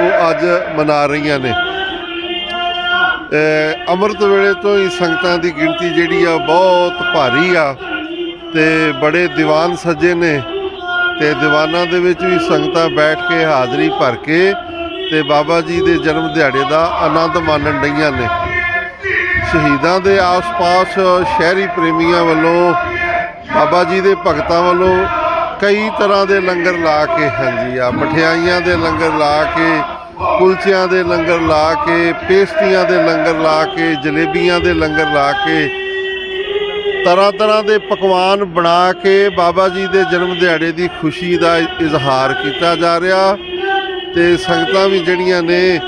ਉਹ ਅੱਜ ਮਨਾ ਰਹੀਆਂ ਨੇ। ਅ, ਅੰਮ੍ਰਿਤ ਵੇਲੇ ਤੋਂ ਹੀ ਸੰਗਤਾਂ ਦੀ ਗਿਣਤੀ ਜਿਹੜੀ ਆ ਬਹੁਤ ਭਾਰੀ ਆ ਤੇ ਬੜੇ ਦੀਵਾਨ ਸੱਜੇ ਨੇ ਤੇ ਦੀਵਾਨਾਂ ਦੇ ਵਿੱਚ ਵੀ ਸੰਗਤਾਂ ਬੈਠ ਕੇ ਹਾਜ਼ਰੀ ਭਰ ਕੇ ਤੇ ਬਾਬਾ ਜੀ ਦੇ ਜਨਮ ਦਿਹਾੜੇ ਦਾ ਆਨੰਦ ਮਾਣਨ ਡਈਆਂ ਨੇ। ਸ਼ਹੀਦਾਂ ਦੇ ਆਸ-ਪਾਸ ਸ਼ਹਿਰੀ ਪ੍ਰੇਮੀਆਂ ਵੱਲੋਂ, ਬਾਬਾ ਜੀ ਦੇ ਭਗਤਾਂ ਵੱਲੋਂ ਕਈ ਤਰ੍ਹਾਂ ਦੇ ਲੰਗਰ ਲਾ ਕੇ, ਹਾਂਜੀ, ਆ ਮਠਿਆਈਆਂ ਦੇ ਲੰਗਰ ਲਾ ਕੇ, ਕੁਲਚਿਆਂ ਦੇ ਲੰਗਰ ਲਾ ਕੇ, ਪੇਸਟੀਆਂ ਦੇ ਲੰਗਰ ਲਾ ਕੇ, ਜਲੇਬੀਆਂ ਦੇ ਲੰਗਰ ਲਾ ਕੇ ਤਰ੍ਹਾਂ ਤਰ੍ਹਾਂ ਦੇ ਪਕਵਾਨ ਬਣਾ ਕੇ ਬਾਬਾ ਜੀ ਦੇ ਜਨਮ ਦਿਹਾੜੇ ਦੀ ਖੁਸ਼ੀ ਦਾ ਇਜ਼ਹਾਰ ਕੀਤਾ ਜਾ ਰਿਹਾ। ਤੇ ਸੰਗਤਾਂ ਵੀ ਜਿਹੜੀਆਂ ਨੇ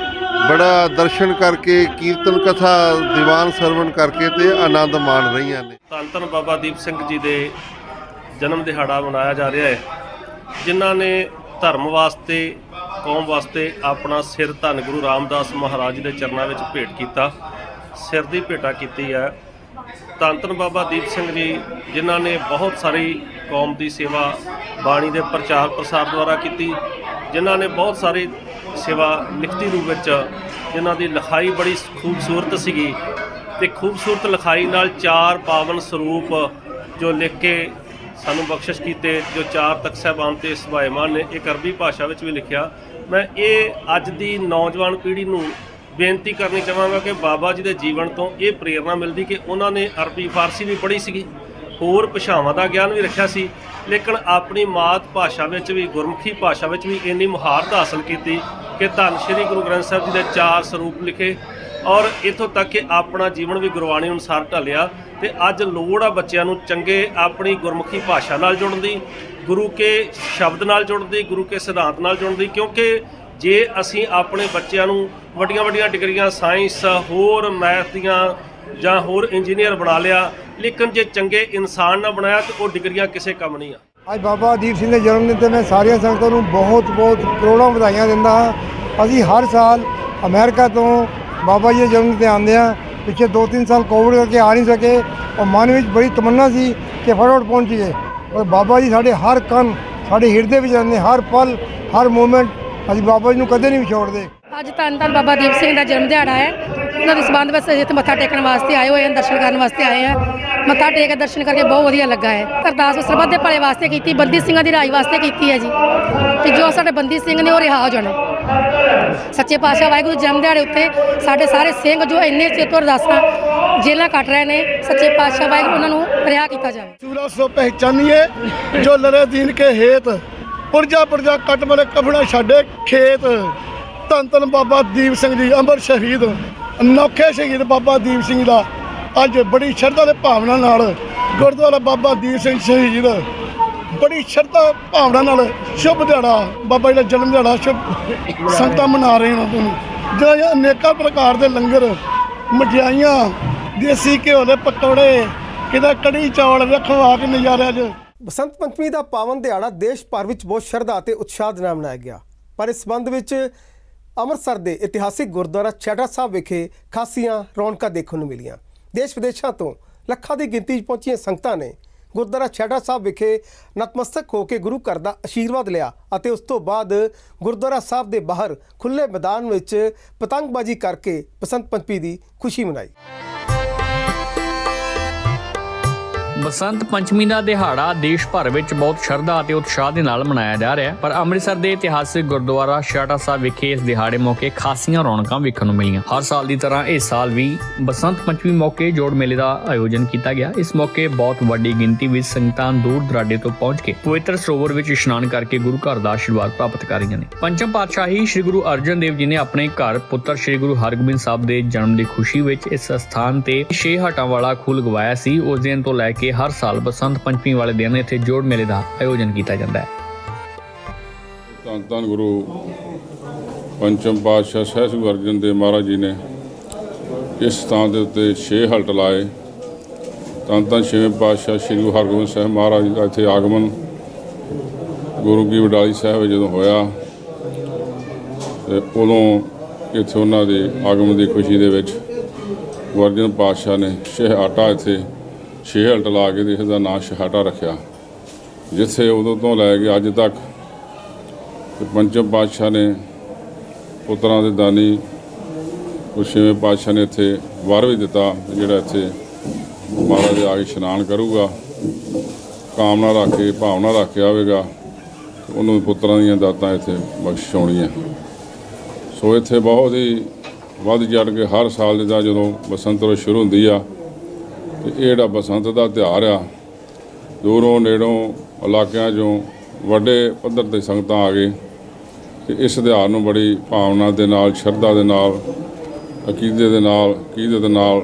ਬੜਾ ਦਰਸ਼ਨ ਕਰਕੇ, ਕੀਰਤਨ ਕਥਾ, ਦੀਵਾਨ ਸਰਵਣ ਕਰਕੇ ਤੇ ਆਨੰਦ ਮਾਣ ਰਹੀਆਂ ਨੇ। ਧੰਨ ਧੰਨ ਬਾਬਾ ਦੀਪ ਸਿੰਘ ਜੀ ਦੇ ਜਨਮ ਦਿਹਾੜਾ ਮਨਾਇਆ ਜਾ ਰਿਹਾ ਹੈ। ਜਿਨ੍ਹਾਂ ਨੇ ਧਰਮ ਵਾਸਤੇ, ਕੌਮ ਵਾਸਤੇ ਆਪਣਾ ਸਿਰ ਧੰਨ ਗੁਰੂ ਰਾਮਦਾਸ ਮਹਾਰਾਜ ਦੇ ਚਰਨਾਂ ਵਿੱਚ ਭੇਟ ਕੀਤਾ। ਸਿਰ ਦੀ ਭੇਟਾ ਕੀਤੀ ਹੈ। ਧੰਨ ਧੰਨ ਬਾਬਾ ਦੀਪ ਸਿੰਘ ਜੀ, ਜਿਨ੍ਹਾਂ ਨੇ ਬਹੁਤ ਸਾਰੀ ਕੌਮ ਦੀ ਸੇਵਾ ਬਾਣੀ ਦੇ ਪ੍ਰਚਾਰ ਪ੍ਰਸਾਰ ਦੁਆਰਾ ਕੀਤੀ। ਜਿਨ੍ਹਾਂ ਨੇ ਬਹੁਤ ਸਾਰੇ ਸੇਵਾ ਲਿਖਤੀ ਰੂਪ ਵਿੱਚ, ਜਿਨ੍ਹਾਂ ਦੀ ਲਿਖਾਈ ਬੜੀ ਖੂਬਸੂਰਤ ਸੀਗੀ ਤੇ ਖੂਬਸੂਰਤ ਲਿਖਾਈ ਨਾਲ ਚਾਰ ਪਾਵਨ ਸਰੂਪ ਜੋ ਲਿਖ ਕੇ ਸਾਨੂੰ ਬਖਸ਼ਿਸ਼ ਕੀਤੇ, ਜੋ ਚਾਰ ਤਖਤ ਸਾਹਿਬਾਨ ਤੇ ਸੁਭਾਇਮਾਨ ਨੇ, ਇੱਕ ਅਰਬੀ ਭਾਸ਼ਾ ਵਿੱਚ ਵੀ ਲਿਖਿਆ। ਮੈਂ ਇਹ ਅੱਜ ਦੀ ਨੌਜਵਾਨ ਪੀੜ੍ਹੀ ਨੂੰ ਬੇਨਤੀ ਕਰਨੀ ਚਾਹਾਂਗਾ ਕਿ ਬਾਬਾ ਜੀ ਦੇ ਜੀਵਨ ਤੋਂ ਇਹ ਪ੍ਰੇਰਣਾ ਮਿਲਦੀ ਕਿ ਉਹਨਾਂ ਨੇ ਅਰਬੀ ਫਾਰਸੀ ਵੀ ਪੜ੍ਹੀ ਸੀਗੀ, ਹੋਰ ਭਾਸ਼ਾਵਾਂ ਦਾ ਗਿਆਨ ਵੀ ਰੱਖਿਆ ਸੀ ਲੇਕਿਨ ਆਪਣੀ ਮਾਤ ਭਾਸ਼ਾ ਵਿੱਚ ਵੀ, ਗੁਰਮੁਖੀ ਭਾਸ਼ਾ ਵਿੱਚ ਵੀ ਇੰਨੀ ਮੁਹਾਰਤ ਹਾਸਲ ਕੀਤੀ ਕਿ ਧੰਨ ਸ਼੍ਰੀ ਗੁਰੂ ਗ੍ਰੰਥ ਸਾਹਿਬ ਜੀ ਦੇ ਚਾਰ ਸਰੂਪ ਲਿਖੇ ਔਰ ਇਥੋਂ ਤੱਕ ਕਿ ਆਪਣਾ ਜੀਵਨ ਵੀ ਗੁਰਬਾਣੀ ਅਨੁਸਾਰ ਢਾਲਿਆ ਤੇ ਅੱਜ ਲੋੜ ਆ ਬੱਚਿਆਂ ਨੂੰ ਚੰਗੇ ਆਪਣੀ ਗੁਰਮੁਖੀ ਭਾਸ਼ਾ ਨਾਲ ਜੁੜਨ ਦੀ, ਗੁਰੂ ਕੇ ਸ਼ਬਦ ਨਾਲ ਜੁੜਨ ਦੀ, ਗੁਰੂ ਕੇ ਸਿਧਾਂਤ ਨਾਲ ਜੁੜਨ ਦੀ, ਕਿਉਂਕਿ ਜੇ ਅਸੀਂ ਆਪਣੇ ਬੱਚਿਆਂ ਨੂੰ ਵੱਡੀਆਂ ਵੱਡੀਆਂ ਡਿਗਰੀਆਂ ਸਾਇੰਸ, ਹੋਰ ਮੈਥ ਦੀਆਂ ਜਾਂ ਹੋਰ ਇੰਜੀਨੀਅਰ ਬਣਾ ਲਿਆ ਲੇਕਿਨ ਜੇ ਚੰਗੇ ਇਨਸਾਨ ਨਾ ਬਣਾਇਆ ਤਾਂ ਉਹ ਡਿਗਰੀਆਂ ਕਿਸੇ ਕੰਮ ਨਹੀਂ ਆ। ਅੱਜ ਬਾਬਾ ਦੀਪ ਸਿੰਘ ਦੇ ਜਨਮ ਦਿਨ ਤੇ ਮੈਂ ਸਾਰੀਆਂ ਸੰਗਤਾਂ ਨੂੰ ਬਹੁਤ ਬਹੁਤ ਕਰੋੜਾਂ ਵਧਾਈਆਂ ਦਿੰਦਾ ਹਾਂ। ਅਸੀਂ ਹਰ ਸਾਲ ਅਮਰੀਕਾ ਤੋਂ ਬਾਬਾ ਜੀ ਦੇ ਜਨਮ ਤੇ ਆਉਂਦੇ ਆ ਪਿਛੇ 2-3 ਸਾਲ ਕੋਵਿਡ ਕਰਕੇ ਆ ਨਹੀਂ ਸਕੇ ਔਰ ਮਨ ਵਿੱਚ ਬੜੀ ਤਮੰਨਾ ਸੀ ਕਿ ਫਟਾਫਟ ਪਹੁੰਚੀਏ। ਔਰ ਬਾਬਾ ਜੀ ਸਾਡੇ ਹਰ ਕਣ ਸਾਡੇ ਹਿਰਦੇ ਵਿੱਚ ਰਹਿੰਦੇ ਹਰ ਪਲ ਹਰ ਮੂਮੈਂਟ ਅਸੀਂ ਬਾਬਾ ਜੀ ਨੂੰ ਕਦੇ ਨਹੀਂ ਵਿਛੋੜਦੇ। ਅੱਜ ਧੰਨ ਧੰਨ ਬਾਬਾ ਦੀਪ ਸਿੰਘ ਦਾ ਜਨਮ ਦਿਹਾੜਾ ਹੈ। ਉਹਨਾਂ ਦੇ ਸਬੰਧ ਵਿੱਚ ਅਸੀਂ ਇੱਥੇ ਮੱਥਾ ਟੇਕਣ ਵਾਸਤੇ ਆਏ ਹੋਏ ਹਾਂ, ਦਰਸ਼ਨ ਕਰਨ ਵਾਸਤੇ ਆਏ ਹਾਂ। ਮੱਥਾ ਟੇਕ ਕੇ ਦਰਸ਼ਨ ਕਰਕੇ ਬਹੁਤ ਵਧੀਆ ਲੱਗਾ ਹੈ। ਅਰਦਾਸ ਸਰਬੱਤ ਦੇ ਭਲੇ ਵਾਸਤੇ ਕੀਤੀ, ਬੰਦੀ ਸਿੰਘਾਂ ਦੀ ਰਾਜ ਵਾਸਤੇ ਕੀਤੀ ਹੈ ਜੀ। ਕਿ ਜੋ ਸਾਡੇ ਬੰਦੀ ਸਿੰਘ ਨੇ ਉਹ ਰਿਹਾ ਹੋ ਜਾਣ। ਸੱਚੇ ਪਾਤਸ਼ਾਹ ਵਾਹਿਗੁਰੂ ਜਨਮ ਦਿਹਾੜੇ ਉੱਤੇ ਸਾਡੇ ਸਾਰੇ ਸਿੰਘ ਜੋ ਇੰਨੇ ਚਿਰ ਤੋਂ ਅਰਦਾਸਾਂ ਜੇਲ੍ਹਾਂ ਕੱਟ ਰਹੇ ਨੇ, ਸੱਚੇ ਪਾਤਸ਼ਾਹ ਵਾਹਿਗੁਰੂ ਉਹਨਾਂ ਨੂੰ ਰਿਹਾ ਕੀਤਾ ਜਾਵੇ। ਚੂਰਾ ਸੋ ਪਹਿਚਾਨੀਏ, ਜੋ ਲੜੇ ਦੀਨ ਕੇ ਹੇਤ, ਪੁਰਜਾ ਪੁਰਜਾ ਕੱਟ ਮਲੇ ਕਫਣਾ ਛਾਡੇ ਖੇਤ। ਧੰਨ ਧੰਨ ਬਾਬਾ ਦੀਪ ਸਿੰਘ ਜੀ, ਅੰਮ੍ਰਿਤ ਸ਼ਹੀਦ। ਅਨੋਖੇ ਸ਼ਹੀਦ ਬਾਬਾ ਦੀਪ ਸਿੰਘ ਦਾ। ਅੱਜ ਬੜੀ ਸ਼ਰਧਾ ਦੇ ਭਾਵਨਾ ਨਾਲ ਗੁਰਦੁਆਰਾ ਬਾਬਾ ਦੀਪ ਸਿੰਘ ਸ਼ਹੀਦ ਬੜੀ ਸ਼ਰਧਾ ਭਾਵਨਾ ਨਾਲ ਸ਼ੁਭ ਦਿਹਾੜਾ, ਬਾਬਾ ਜੀ ਦਾ ਜਨਮ ਦਿਹਾੜਾ, ਸ਼ੁਭ ਸੰਗਤਾਂ ਮਨਾ ਰਹੇ ਹਨ ਜਿਹੜਾ ਅਨੇਕਾਂ ਪ੍ਰਕਾਰ ਦੇ ਲੰਗਰ, ਮਠਿਆਈਆਂ, ਦੇਸੀ ਘਿਓ ਦੇ ਪਕੌੜੇ, ਕਿਤੇ ਕੜੀ ਚੌਲ ਵੇਖੋ ਕੇ ਨਜ਼ਾਰਾ ਅੱਜ। ਬਸੰਤ ਪੰਚਮੀ ਦਾ ਪਾਵਨ ਦਿਹਾੜਾ ਦੇਸ਼ ਭਰ ਵਿੱਚ ਬਹੁਤ ਸ਼ਰਧਾ ਅਤੇ ਉਤਸ਼ਾਹ ਦੇ ਨਾਲ ਮਨਾਇਆ ਗਿਆ। ਪਰ ਇਸ ਸੰਬੰਧ ਵਿੱਚ ਅੰਮ੍ਰਿਤਸਰ ਦੇ ਇਤਿਹਾਸਿਕ ਗੁਰਦੁਆਰਾ ਛੇੜਾ ਸਾਹਿਬ ਵਿਖੇ ਖਾਸੀਆਂ ਰੌਣਕਾਂ ਦੇਖਣ ਨੂੰ ਮਿਲੀਆਂ। ਦੇਸ਼ ਵਿਦੇਸ਼ਾਂ ਤੋਂ ਲੱਖਾਂ ਦੀ ਗਿਣਤੀ 'ਚ ਪਹੁੰਚੀਆਂ ਸੰਗਤਾਂ ਨੇ ਗੁਰਦੁਆਰਾ ਛੇੜਾ ਸਾਹਿਬ ਵਿਖੇ ਨਤਮਸਤਕ ਹੋ ਕੇ ਗੁਰੂ ਘਰ ਦਾ ਆਸ਼ੀਰਵਾਦ ਲਿਆ ਅਤੇ ਉਸ ਤੋਂ ਬਾਅਦ ਗੁਰਦੁਆਰਾ ਸਾਹਿਬ ਦੇ ਬਾਹਰ ਖੁੱਲੇ ਮੈਦਾਨ ਵਿੱਚ ਪਤੰਗਬਾਜ਼ੀ ਕਰਕੇ ਬਸੰਤ ਪੰਚਮੀ ਦੀ ਖੁਸ਼ੀ ਮਨਾਈ। ਬਸੰਤ ਪੰਚਮੀ ਦਾ ਦਿਹਾੜਾ ਦੇਸ਼ ਭਰ ਵਿੱਚ ਬਹੁਤ ਸ਼ਰਧਾ ਅਤੇ ਉਤਸ਼ਾਹ ਦੇ ਨਾਲ ਮਨਾਇਆ ਜਾ ਰਿਹਾ ਹੈ। ਪਰ ਅੰਮ੍ਰਿਤਸਰ ਦੇ ਇਤਿਹਾਸਿਕ ਗੁਰਦੁਆਰਾ ਛਾਟਾ ਸਾਹਿਬ ਵਿਖੇ ਇਸ ਦਿਹਾੜੇ ਮੌਕੇ ਖਾਸੀਆਂ ਰੌਣਕਾਂ ਵੇਖਣ ਨੂੰ ਮਿਲੀਆਂ। ਹਰ ਸਾਲ ਦੀ ਤਰ੍ਹਾਂ ਇਸ ਸਾਲ ਵੀ ਬਸੰਤ ਪੰਚਮੀ ਮੌਕੇ ਜੋੜ ਮੇਲੇ ਦਾ ਆਯੋਜਨ ਕੀਤਾ ਗਿਆ। ਇਸ ਮੌਕੇ ਬਹੁਤ ਵੱਡੀ ਗਿਣਤੀ ਵਿੱਚ ਸੰਗਤਾਂ ਦੂਰ ਦਰਾਡੇ ਤੋਂ ਪਹੁੰਚ ਕੇ ਪਵਿੱਤਰ ਸਰੋਵਰ ਵਿੱਚ ਇਸ਼ਨਾਨ ਕਰਕੇ ਗੁਰੂ ਘਰ ਦਾ ਆਸ਼ੀਰਵਾਦ ਪ੍ਰਾਪਤ ਕਰ ਰਹੀਆਂ ਨੇ। ਪੰਚਮ ਪਾਤਸ਼ਾਹੀ ਸ੍ਰੀ ਗੁਰੂ ਅਰਜਨ ਦੇਵ ਜੀ ਨੇ ਆਪਣੇ ਘਰ ਪੁੱਤਰ ਸ੍ਰੀ ਗੁਰੂ ਹਰਗੋਬਿੰਦ ਸਾਹਿਬ ਦੇ ਜਨਮ ਦੀ ਖੁਸ਼ੀ ਵਿੱਚ ਇਸ ਸਥਾਨ ਤੇ ਛੇ ਹਟਾਂ ਵਾਲਾ ਖੂਹ ਗਵਾਇਆ ਸੀ। ਉਸ ਦਿਨ ਤੋਂ ਲੈ ਕੇ ਹਰ ਸਾਲ ਬਸੰਤ ਪੰਚਮੀ ਵਾਲੇ ਦਿਨ ਇੱਥੇ ਜੋੜ ਮੇਲੇ ਦਾ ਆਯੋਜਨ ਕੀਤਾ ਜਾਂਦਾ ਹੈ। ਧੰਨ ਧੰਨ ਗੁਰੂ ਪੰਚਮ ਪਾਤਸ਼ਾਹ ਸਹਿ ਗੁਰੂ ਅਰਜਨ ਦੇਵ ਮਹਾਰਾਜ ਜੀ ਨੇ ਇਸ ਸਥਾਨ ਦੇ ਉੱਤੇ ਛੇ ਹਲਟ ਲਾਏ। ਧੰਨ ਧੰਨ ਛੇਵੇਂ ਪਾਤਸ਼ਾਹ ਸ੍ਰੀ ਗੁਰੂ ਹਰਗੋਬਿੰਦ ਸਾਹਿਬ ਮਹਾਰਾਜ ਜੀ ਦਾ ਇੱਥੇ ਆਗਮਨ, ਗੁਰੂ ਕੀ ਵਡਾਲੀ ਸਾਹਿਬ ਜਦੋਂ ਹੋਇਆ, ਤੇ ਉਦੋਂ ਇੱਥੇ ਉਹਨਾਂ ਦੇ ਆਗਮਨ ਦੀ ਖੁਸ਼ੀ ਦੇ ਵਿੱਚ ਗੁਰੂ ਅਰਜਨ ਪਾਤਸ਼ਾਹ ਨੇ ਛੇਹਾਟਾ ਇੱਥੇ ਛੇ ਹਲਟ ਲਾ ਕੇ ਤੇ ਇਸ ਦਾ ਨਾਂ ਛੇਹਾਟਾ ਰੱਖਿਆ, ਜਿੱਥੇ ਉਦੋਂ ਤੋਂ ਲੈ ਕੇ ਅੱਜ ਤੱਕ ਪੰਚਮ ਪਾਤਸ਼ਾਹ ਨੇ ਪੁੱਤਰਾਂ ਦੇ ਦਾਨੀ, ਉਹ ਛੇਵੇਂ ਪਾਤਸ਼ਾਹ ਨੇ ਇੱਥੇ ਵਰ ਵੀ ਦਿੱਤਾ ਵੀ ਜਿਹੜਾ ਇੱਥੇ ਮਹਾਰਾਜ ਦੇ ਆ ਕੇ ਇਸ਼ਨਾਨ ਕਰੂਗਾ, ਕਾਮਨਾ ਰੱਖ ਕੇ, ਭਾਵਨਾ ਰੱਖ ਕੇ ਆਵੇਗਾ ਉਹਨੂੰ ਪੁੱਤਰਾਂ ਦੀਆਂ ਦਾਤਾਂ ਇੱਥੇ ਬਖਸ਼ਿਸ਼ ਹੋਣੀਆਂ ਸੋ ਇੱਥੇ ਬਹੁਤ ਹੀ ਵੱਧ ਚੜ੍ਹ ਕੇ ਹਰ ਸਾਲ ਦਾ ਜਦੋਂ ਬਸੰਤ ਰੁੱਤ ਸ਼ੁਰੂ ਹੁੰਦੀ ਆ ਤੇ ਇਹ ਜਿਹੜਾ ਬਸੰਤ ਦਾ ਤਿਉਹਾਰ ਆ, ਦੂਰੋਂ ਨੇੜੋਂ ਇਲਾਕਿਆਂ 'ਚੋਂ ਵੱਡੇ ਪੱਧਰ ਤੇ ਸੰਗਤਾਂ ਆ ਗਏ ਤੇ ਇਸ ਤਿਉਹਾਰ ਨੂੰ ਬੜੀ ਭਾਵਨਾ ਦੇ ਨਾਲ, ਸ਼ਰਧਾ ਦੇ ਨਾਲ, ਅਕੀਦੇ ਦੇ ਨਾਲ, ਅਕੀਦਤ ਦੇ ਨਾਲ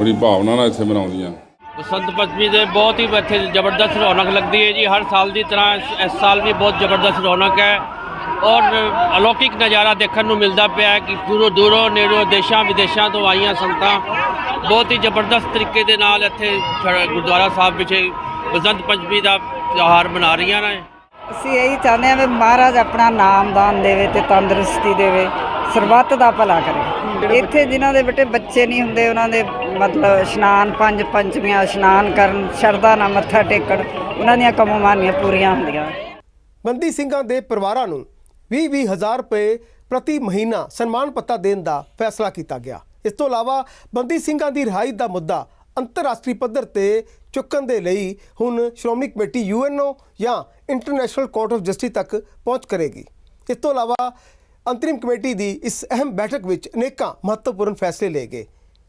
ਬੜੀ ਭਾਵਨਾ ਨਾਲ ਇੱਥੇ ਮਨਾਉਂਦੀਆਂ। ਬਸੰਤ ਪੰਚਮੀ ਦੇ ਬਹੁਤ ਹੀ ਇੱਥੇ ਜ਼ਬਰਦਸਤ ਰੌਣਕ ਲੱਗਦੀ ਹੈ ਜੀ। ਹਰ ਸਾਲ ਦੀ ਤਰ੍ਹਾਂ ਇਸ ਸਾਲ ਵੀ ਬਹੁਤ ਜ਼ਬਰਦਸਤ ਰੌਣਕ ਹੈ। ਔਰ ਅਲੌਕਿਕ ਨਜ਼ਾਰਾ ਦੇਖਣ ਨੂੰ ਮਿਲਦਾ ਪਿਆ ਹੈ ਕਿ ਦੂਰੋਂ ਦੂਰੋਂ ਨੇੜੋਂ ਦੇਸ਼ਾਂ ਵਿਦੇਸ਼ਾਂ ਤੋਂ ਆਈਆਂ ਸੰਗਤਾਂ ਬਹੁਤ ਹੀ ਜ਼ਬਰਦਸਤ ਤਰੀਕੇ ਦੇ ਨਾਲ ਇੱਥੇ ਗੁਰਦੁਆਰਾ ਸਾਹਿਬ ਵਿਖੇ ਬਸੰਤ ਪੰਚਮੀ ਦਾ ਤਿਉਹਾਰ ਮਨਾ ਰਹੀਆਂ ਨੇ। ਅਸੀਂ ਇਹੀ ਚਾਹੁੰਦੇ ਹਾਂ ਵੀ ਮਹਾਰਾਜ ਆਪਣਾ ਨਾਮਦਾਨ ਦੇਵੇ ਤੇ ਤੰਦਰੁਸਤੀ ਦੇਵੇ ਸਰਬੱਤ ਦਾ ਭਲਾ ਕਰੇ। ਇੱਥੇ ਜਿਨ੍ਹਾਂ ਦੇ ਬੇਟੇ ਬੱਚੇ ਨਹੀਂ ਹੁੰਦੇ ਉਹਨਾਂ ਦੇ ਮਤਲਬ ਇਸ਼ਨਾਨ ਪੰਜ ਪੰਚਮੀਆਂ ਇਸ਼ਨਾਨ ਕਰਨ ਸ਼ਰਧਾ ਨਾਲ ਮੱਥਾ ਟੇਕਣ ਉਹਨਾਂ ਦੀਆਂ ਕਮਮਾਨੀਆਂ ਪੂਰੀਆਂ ਹੁੰਦੀਆਂ। ਬੰਦੀ ਸਿੰਘਾਂ ਦੇ ਪਰਿਵਾਰਾਂ ਨੂੰ 20-20 ਹਜ਼ਾਰ ਰੁਪਏ ਪ੍ਰਤੀ ਮਹੀਨਾ ਸਨਮਾਨ ਪੱਤਾ ਦੇਣ ਦਾ ਫੈਸਲਾ ਕੀਤਾ ਗਿਆ। ਇਸ ਤੋਂ ਇਲਾਵਾ ਬੰਦੀ ਸਿੰਘਾਂ ਦੀ ਰਿਹਾਈ ਦਾ ਮੁੱਦਾ ਅੰਤਰਰਾਸ਼ਟਰੀ ਪੱਧਰ ਤੇ ਚੁੱਕਣ ਦੇ ਲਈ ਹੁਣ ਸ਼੍ਰੋਮਣੀ ਕਮੇਟੀ ਯੂਐਨਓ ਜਾਂ ਇੰਟਰਨੈਸ਼ਨਲ ਕੋਰਟ ਆਫ ਜਸਟਿਸ ਤੱਕ ਪਹੁੰਚ ਕਰੇਗੀ। ਇਸ ਤੋਂ ਇਲਾਵਾ ਅੰਤਰਿਮ ਕਮੇਟੀ ਦੀ ਇਸ ਅਹਿਮ ਬੈਠਕ ਵਿੱਚ ਅਨੇਕਾਂ ਮਹੱਤਵਪੂਰਨ ਫੈਸਲੇ ਲਏ ਗਏ।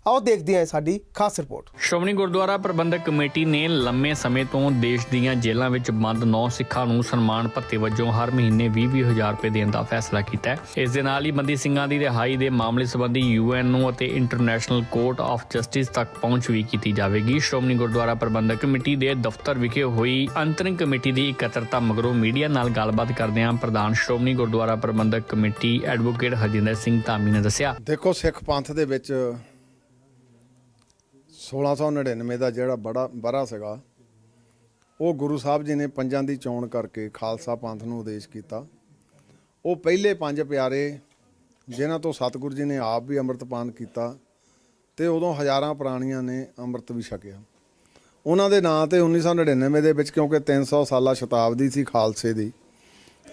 ਆਓ ਦੇਖਦੇ ਹਾਂ ਸਾਡੀ ਖਾਸ ਰਿਪੋਰਟ। ਸ਼੍ਰੋਮਣੀ ਗੁਰਦੁਆਰਾ ਪ੍ਰਬੰਧਕ ਕਮੇਟੀ ਨੇ ਲੰਮੇ ਸਮੇਂ ਤੋਂ ਦੇਸ਼ ਦੀਆਂ ਜੇਲ੍ਹਾਂ ਵਿੱਚ ਬੰਦ ਨੌ ਸਿੱਖਾਂ ਨੂੰ ਸਨਮਾਨ ਭੱਤੇ ਵਜੋਂ ਹਰ ਮਹੀਨੇ 20-20 ਹਜ਼ਾਰ ਰੁਪਏ ਦੇਣ ਦਾ ਫੈਸਲਾ ਕੀਤਾ ਹੈ। ਇਸ ਦੇ ਨਾਲ ਹੀ ਬੰਦੀ ਸਿੰਘਾਂ ਦੀ ਰਿਹਾਈ ਦੇ ਮਾਮਲੇ ਸੰਬੰਧੀ ਯੂਐਨਓ ਅਤੇ ਇੰਟਰਨੈਸ਼ਨਲ ਕੋਰਟ ਆਫ ਜਸਟਿਸ ਤੱਕ ਪਹੁੰਚ ਵੀ ਕੀਤੀ ਜਾਵੇਗੀ। ਸ਼੍ਰੋਮਣੀ ਗੁਰਦੁਆਰਾ ਪ੍ਰਬੰਧਕ ਕਮੇਟੀ ਦੇ ਦਫ਼ਤਰ ਵਿਖੇ ਹੋਈ ਅੰਤਰਿਮ ਕਮੇਟੀ ਦੀ ਇਕੱਤਰਤਾ ਮਗਰੋਂ ਮੀਡੀਆ ਨਾਲ ਗੱਲਬਾਤ ਕਰਦਿਆਂ ਪ੍ਰਧਾਨ ਸ਼੍ਰੋਮਣੀ ਗੁਰਦੁਆਰਾ ਪ੍ਰਬੰਧਕ ਕਮੇਟੀ ਐਡਵੋਕੇਟ ਹਰਜਿੰਦਰ ਸਿੰਘ ਧਾਮੀ ਨੇ ਦੱਸਿਆ। ਦੇਖੋ ਸਿੱਖ ਪੰਥ ਦੇ ਵਿੱਚ 1699 ਦਾ ਜਿਹੜਾ ਬੜਾ ਬਰਾ ਸੀਗਾ, ਉਹ ਗੁਰੂ ਸਾਹਿਬ ਜੀ ਨੇ ਪੰਜਾਂ ਦੀ ਚੋਣ ਕਰਕੇ ਖਾਲਸਾ ਪੰਥ ਨੂੰ ਉਦੇਸ਼ ਕੀਤਾ। ਉਹ ਪਹਿਲੇ ਪੰਜ ਪਿਆਰੇ, ਜਿਨ੍ਹਾਂ ਤੋਂ ਸਤਿਗੁਰੂ ਜੀ ਨੇ ਆਪ ਵੀ ਅੰਮ੍ਰਿਤਪਾਨ ਕੀਤਾ ਤੇ ਉਦੋਂ ਹਜ਼ਾਰਾਂ ਪ੍ਰਾਣੀਆਂ ਨੇ ਅੰਮ੍ਰਿਤ ਵੀ ਛਕਿਆ। ਉਹਨਾਂ ਦੇ ਨਾਂ ਤੇ 1999 ਦੇ ਵਿੱਚ ਕਿਉਂਕਿ 300 ਸਾਲਾ ਸ਼ਤਾਬਦੀ ਸੀ ਖਾਲਸੇ ਦੀ,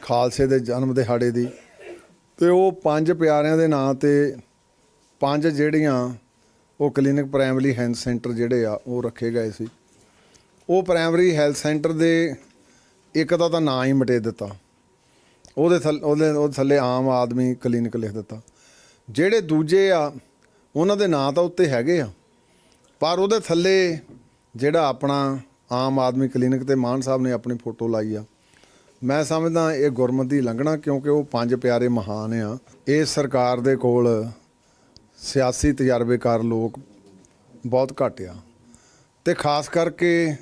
ਖਾਲਸੇ ਦੇ ਜਨਮ ਦਿਹਾੜੇ ਦੀ, ਤੇ ਉਹ ਪੰਜ ਪਿਆਰਿਆਂ ਦੇ ਨਾਂ ਤੇ ਪੰਜ ਜਿਹੜੀਆਂ ਉਹ ਕਲੀਨਿਕ ਪ੍ਰਾਇਮਰੀ ਹੈਲਥ ਸੈਂਟਰ ਜਿਹੜੇ ਆ, ਉਹ ਰੱਖੇ ਗਏ ਸੀ। ਉਹ ਪ੍ਰਾਇਮਰੀ ਹੈਲਥ ਸੈਂਟਰ ਦੇ ਇੱਕ ਦਾ ਤਾਂ ਨਾਂ ਹੀ ਮਟੇ ਦਿੱਤਾ। ਉਹਦੇ ਥੱਲੇ, ਉਹਦੇ ਉਹਦੇ ਥੱਲੇ ਆਮ ਆਦਮੀ ਕਲੀਨਿਕ ਲਿਖ ਦਿੱਤਾ। ਜਿਹੜੇ ਦੂਜੇ ਆ, ਉਹਨਾਂ ਦੇ ਨਾਂ ਤਾਂ ਉੱਤੇ ਹੈਗੇ ਆ। ਪਰ ਉਹਦੇ ਥੱਲੇ ਜਿਹੜਾ ਆਪਣਾ ਆਮ ਆਦਮੀ ਕਲੀਨਿਕ ਤੇ ਮਾਨ ਸਾਹਿਬ ਨੇ ਆਪਣੀ ਫੋਟੋ ਲਾਈ ਆ। ਮੈਂ ਸਮਝਦਾ ਇਹ ਗੁਰਮਤਿ ਲੰਘਣਾ ਕਿਉਂਕਿ ਉਹ ਪੰਜ ਪਿਆਰੇ ਮਹਾਨ ਆ। ਇਹ ਸਰਕਾਰ ਦੇ ਕੋਲ ਸਿਆਸੀ ਤਜਰਬੇਕਾਰ ਲੋਕ ਬਹੁਤ ਘੱਟ ਆ। ਤੇ ਖਾਸ ਕਰਕੇ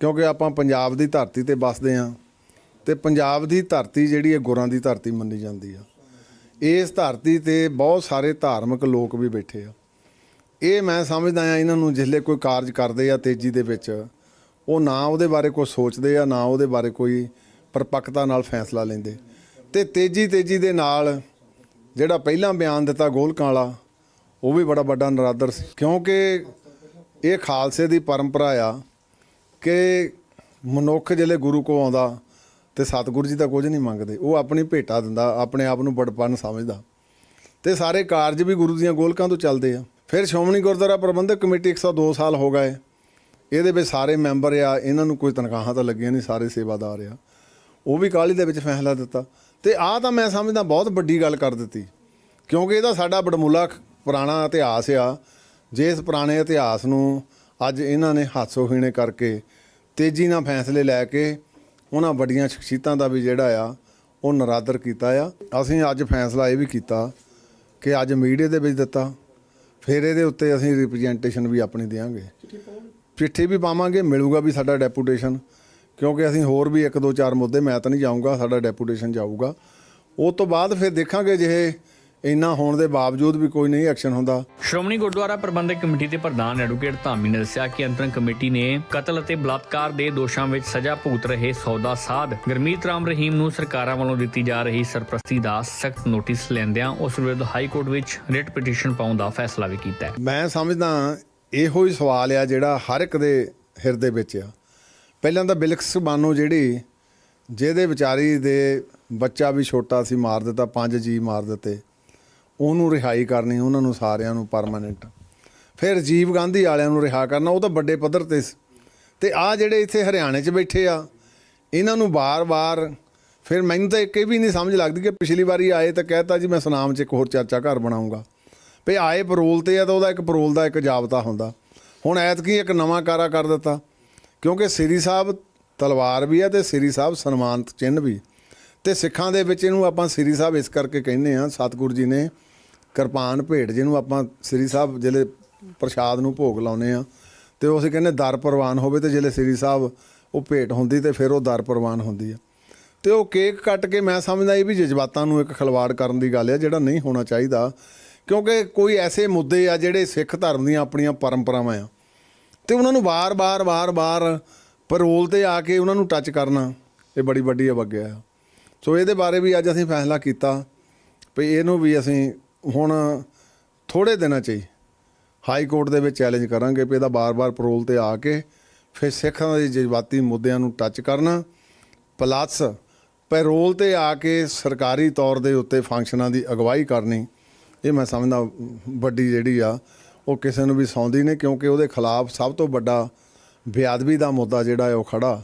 ਕਿਉਂਕਿ ਆਪਾਂ ਪੰਜਾਬ ਦੀ ਧਰਤੀ ਤੇ ਵੱਸਦੇ ਆ ਤੇ ਪੰਜਾਬ ਦੀ ਧਰਤੀ ਜਿਹੜੀ ਹੈ ਗੁਰਾਂ ਦੀ ਧਰਤੀ ਮੰਨੀ ਜਾਂਦੀ ਆ। ਇਸ ਧਰਤੀ ਤੇ ਬਹੁਤ ਸਾਰੇ ਧਾਰਮਿਕ ਲੋਕ ਵੀ ਬੈਠੇ ਆ। ਇਹ ਮੈਂ ਸਮਝਦਾ ਆ ਇਹਨਾਂ ਨੂੰ ਜਿਸਲੇ ਕੋਈ ਕਾਰਜ ਕਰਦੇ ਆ ਤੇਜ਼ੀ ਦੇ ਵਿੱਚ, ਉਹ ਨਾ ਉਹਦੇ ਬਾਰੇ ਕੋਈ ਸੋਚਦੇ ਆ, ਨਾ ਉਹਦੇ ਬਾਰੇ ਕੋਈ ਪਰਪੱਕਤਾ ਨਾਲ ਫੈਸਲਾ ਲੈਂਦੇ। ਤੇ ਤੇਜ਼ੀ ਤੇਜ਼ੀ ਦੇ ਨਾਲ ਜਿਹੜਾ ਪਹਿਲਾਂ ਬਿਆਨ ਦਿੱਤਾ ਗੋਲਕਾਂ ਵਾਲਾ ਉਹ ਵੀ ਬੜਾ ਵੱਡਾ ਨਰਾਦਰ ਸੀ। ਕਿਉਂਕਿ ਇਹ ਖਾਲਸੇ ਦੀ ਪਰੰਪਰਾ ਆ ਕਿ ਮਨੁੱਖ ਜਿਹੜੇ ਗੁਰੂ ਕੋ ਆਉਂਦਾ ਤੇ ਸਤਿਗੁਰੂ ਜੀ ਤਾਂ ਕੁਝ ਨਹੀਂ ਮੰਗਦੇ। ਉਹ ਆਪਣੀ ਭੇਟਾ ਦਿੰਦਾ, ਆਪਣੇ ਆਪ ਨੂੰ ਬੜਪਨ ਸਮਝਦਾ। ਤੇ ਸਾਰੇ ਕਾਰਜ ਵੀ ਗੁਰੂ ਦੀਆਂ ਗੋਲਕਾਂ ਤੋਂ ਚੱਲਦੇ ਆ। ਫਿਰ ਸ਼੍ਰੋਮਣੀ ਗੁਰਦੁਆਰਾ ਪ੍ਰਬੰਧਕ ਕਮੇਟੀ 102 ਸਾਲ ਹੋ ਗਏ। ਇਹਦੇ ਵਿੱਚ ਸਾਰੇ ਮੈਂਬਰ ਆ, ਇਹਨਾਂ ਨੂੰ ਕੋਈ ਤਨਖਾਹਾਂ ਤਾਂ ਲੱਗੀਆਂ ਨਹੀਂ, ਸਾਰੇ ਸੇਵਾਦਾਰ ਆ। ਉਹ ਵੀ ਕਾਲੀ ਦੇ ਵਿੱਚ ਫੈਸਲਾ ਦਿੱਤਾ। ਤੇ ਆਹ ਤਾਂ ਮੈਂ ਸਮਝਦਾ ਬਹੁਤ ਵੱਡੀ ਗੱਲ ਕਰ ਦਿੱਤੀ। ਕਿਉਂਕਿ ਇਹਦਾ ਸਾਡਾ ਬੜਮੁੱਲਾ ਪੁਰਾਣਾ ਇਤਿਹਾਸ ਆ ਜੇ ਇਸ ਪੁਰਾਣੇ ਇਤਿਹਾਸ ਨੂੰ ਅੱਜ ਇਹਨਾਂ ਨੇ ਹਾਸੋਹੀਣੇ ਕਰਕੇ ਤੇਜ਼ੀ ਨਾਲ ਫੈਸਲੇ ਲੈ ਕੇ ਉਹਨਾਂ ਵੱਡੀਆਂ ਸ਼ਖਸੀਅਤਾਂ ਦਾ ਵੀ ਜਿਹੜਾ ਆ, ਉਹ ਨਰਾਦਰ ਕੀਤਾ ਆ। ਅਸੀਂ ਅੱਜ ਫੈਸਲਾ ਇਹ ਵੀ ਕੀਤਾ ਕਿ ਅੱਜ ਮੀਡੀਆ ਦੇ ਵਿੱਚ ਦਿੱਤਾ, ਫਿਰ ਇਹਦੇ ਉੱਤੇ ਅਸੀਂ ਰਿਪਰੈਜ਼ੈਂਟੇਸ਼ਨ ਵੀ ਆਪਣੀ ਦੇਵਾਂਗੇ ਚਿੱਠੀ ਵੀ ਪਾਵਾਂਗੇ, ਮਿਲੂਗਾ ਵੀ ਸਾਡਾ ਡੈਪੂਟੇਸ਼ਨ ਕਿਉਂਕਿ ਅਸੀਂ ਹੋਰ ਵੀ ਇੱਕ ਦੋ ਚਾਰ ਮੁੱਦੇ, ਮੈਂ ਤਾਂ ਨਹੀਂ ਜਾਊਂਗਾ, ਸਾਡਾ ਡੈਪੂਟੇਸ਼ਨ ਜਾਊਗਾ। ਉਸ ਤੋਂ ਬਾਅਦ ਫਿਰ ਦੇਖਾਂਗੇ ਜੇ ਇੰਨਾ ਹੋਣ ਦੇ ਬਾਵਜੂਦ ਵੀ ਕੋਈ ਨਹੀਂ ਐਕਸ਼ਨ ਹੁੰਦਾ। ਸ਼੍ਰੋਮਣੀ ਗੁਰਦੁਆਰਾ ਪ੍ਰਬੰਧਕ ਕਮੇਟੀ ਦੇ ਪ੍ਰਧਾਨ ਐਡਵੋਕੇਟ ਧਾਮੀ ਨੇ ਦੱਸਿਆ ਕਿ ਅੰਤਰੰਗ ਕਮੇਟੀ ਨੇ ਕਤਲ ਅਤੇ ਬਲਾਤਕਾਰ ਦੇ ਦੋਸ਼ਾਂ ਵਿੱਚ ਸਜ਼ਾ ਭੁਗਤ ਰਹੇ ਸੌਦਾ ਸਾਧ ਗਰਮੀਤ ਰਾਮ ਰਹੀਮ ਨੂੰ ਸਰਕਾਰਾਂ ਵੱਲੋਂ ਦਿੱਤੀ ਜਾ ਰਹੀ ਸਰਪ੍ਰਸਤੀ ਦਾ ਸਖਤ ਨੋਟਿਸ ਲੈਂਦਿਆਂ ਉਸ ਵਿਰੁੱਧ ਹਾਈ ਕੋਰਟ ਵਿੱਚ ਰਿਟ ਪਟੀਸ਼ਨ ਪਾਉਣ ਦਾ ਫੈਸਲਾ ਵੀ ਕੀਤਾ ਹੈ। ਮੈਂ ਸਮਝਦਾ ਇਹੋ ਹੀ ਸਵਾਲ ਆ ਜਿਹੜਾ ਹਰ ਇੱਕ ਦੇ ਹਿਰਦੇ ਵਿੱਚ ਆ। ਪਹਿਲਾਂ ਤਾਂ ਬਿਲਕਸ ਬਾਨੋ ਜਿਹੜੀ ਜਿਹਦੇ ਵਿਚਾਰੀ ਦੇ ਬੱਚਾ ਵੀ ਛੋਟਾ ਸੀ ਮਾਰ ਦਿੱਤਾ ਪੰਜ ਜੀ ਮਾਰ ਦਿੱਤੇ। ਉਹਨੂੰ ਰਿਹਾਈ ਕਰਨੀ ਉਹਨਾਂ ਨੂੰ ਸਾਰਿਆਂ ਨੂੰ ਪਰਮਾਨੈਂਟ ਫਿਰ ਰਾਜੀਵ ਗਾਂਧੀ ਵਾਲਿਆਂ ਨੂੰ ਰਿਹਾ ਕਰਨਾ, ਉਹ ਤਾਂ ਵੱਡੇ ਪੱਧਰ ਤੇ ਸੀ। ਤੇ ਆ ਜਿਹੜੇ ਇੱਥੇ ਹਰਿਆਣੇ 'ਚ ਬੈਠੇ ਆ, ਇਹਨਾਂ ਨੂੰ ਬਾਰ-ਬਾਰ ਫਿਰ ਮੈਨੂੰ ਤਾਂ ਇੱਕ ਇਹ ਵੀ ਨਹੀਂ ਸਮਝ ਲੱਗਦੀ ਕਿ ਪਿਛਲੀ ਵਾਰੀ ਆਏ ਤਾਂ ਕਹਿਤਾ ਜੀ, ਮੈਂ ਸੁਨਾਮ 'ਚ ਇੱਕ ਹੋਰ ਚਰਚਾ ਘਰ ਬਣਾਉਂਗਾ। ਵੀ ਆਏ ਪਰੋਲ ਤੇ ਆ ਤਾਂ ਉਹਦਾ ਇੱਕ ਪਰੋਲ ਦਾ ਇੱਕ ਜਾਬਤਾ ਹੁੰਦਾ। ਹੁਣ ਐਤਕੀ ਇੱਕ ਨਵਾਂ ਕਾਰਾ ਕਰ ਦਿੱਤਾ। ਕਿਉਂਕਿ ਸ੍ਰੀ ਸਾਹਿਬ ਤਲਵਾਰ ਵੀ ਆ ਤੇ ਸ੍ਰੀ ਸਾਹਿਬ ਸਨਮਾਨਤ ਚਿੰਨ੍ਹ ਵੀ। ਤੇ ਸਿੱਖਾਂ ਦੇ ਵਿੱਚ ਇਹਨੂੰ ਆਪਾਂ ਸ੍ਰੀ ਸਾਹਿਬ ਇਸ ਕਰਕੇ ਕਹਿੰਦੇ ਆ, ਸਤਿਗੁਰੂ ਜੀ ਨੇ ਕਿਰਪਾਨ ਭੇਟ ਜਿਹਨੂੰ ਆਪਾਂ ਸ੍ਰੀ ਸਾਹਿਬ ਜਿਹੜੇ ਪ੍ਰਸ਼ਾਦ ਨੂੰ ਭੋਗ ਲਾਉਨੇ ਆ ਤੇ ਉਹ ਅਸੀਂ ਕਹਿੰਦੇ ਦਰ ਪ੍ਰਵਾਨ ਹੋਵੇ ਤੇ ਜਿਹੜੇ ਸ੍ਰੀ ਸਾਹਿਬ ਉਹ ਭੇਟ ਹੁੰਦੀ ਤੇ ਫਿਰ ਉਹ ਦਰ ਪ੍ਰਵਾਨ ਹੁੰਦੀ ਆ ਤੇ ਉਹ ਕੇਕ ਕੱਟ ਕੇ ਮੈਂ ਸਮਝਦਾ ਇਹ ਵੀ ਜਜ਼ਬਾਤਾਂ ਨੂੰ ਇੱਕ ਖਲਵਾੜ ਕਰਨ ਦੀ ਗੱਲ ਆ ਜਿਹੜਾ ਨਹੀਂ ਹੋਣਾ ਚਾਹੀਦਾ, ਕਿਉਂਕਿ ਕੋਈ ਐਸੇ ਮੁੱਦੇ ਆ ਜਿਹੜੇ ਸਿੱਖ ਧਰਮ ਦੀਆਂ ਆਪਣੀਆਂ ਪਰੰਪਰਾਵਾਂ ਆ। ਤੇ ਉਹਨਾਂ ਨੂੰ ਵਾਰ-ਵਾਰ ਵਾਰ-ਵਾਰ ਪਰੋਲ ਤੇ ਆ ਕੇ ਉਹਨਾਂ ਨੂੰ ਟੱਚ ਕਰਨਾ, ਇਹ ਬੜੀ ਵੱਡੀ ਅਵਗਿਆ ਆ। ਸੋ ਇਹਦੇ ਬਾਰੇ ਵੀ ਅੱਜ ਅਸੀਂ ਫੈਸਲਾ ਕੀਤਾ, ਵੀ ਇਹਨੂੰ ਵੀ ਅਸੀਂ ਹੁਣ ਥੋੜੇ ਦਿਨਾਂ 'ਚ ਹੀ ਹਾਈ ਕੋਰਟ ਦੇ ਵਿੱਚ ਚੈਲੰਜ ਕਰਾਂਗੇ ਵੀ ਇਹਦਾ ਬਾਰ-ਬਾਰ ਪਰੋਲ ਤੇ ਆ ਕੇ ਫਿਰ ਸਿੱਖਾਂ ਦੇ ਜਜ਼ਬਾਤੀ ਮੁੱਦਿਆਂ ਨੂੰ ਟੱਚ ਕਰਨਾ। ਪਲੱਸ ਪੈਰੋਲ ਤੇ ਆ ਕੇ ਸਰਕਾਰੀ ਤੌਰ ਦੇ ਉੱਤੇ ਫੰਕਸ਼ਨਾਂ ਦੀ ਅਗਵਾਈ ਕਰਨੀ, ਇਹ ਮੈਂ ਸਮਝਦਾ ਵੱਡੀ ਜਿਹੜੀ ਆ, ਉਹ ਕਿਸੇ ਨੂੰ ਵੀ ਸੌਂਦੀ ਨਹੀਂ ਕਿਉਂਕਿ ਉਹਦੇ ਖਿਲਾਫ ਸਭ ਤੋਂ ਵੱਡਾ ਬੇਅਦਬੀ ਦਾ ਮੁੱਦਾ ਜਿਹੜਾ ਹੈ ਉਹ ਖੜਾ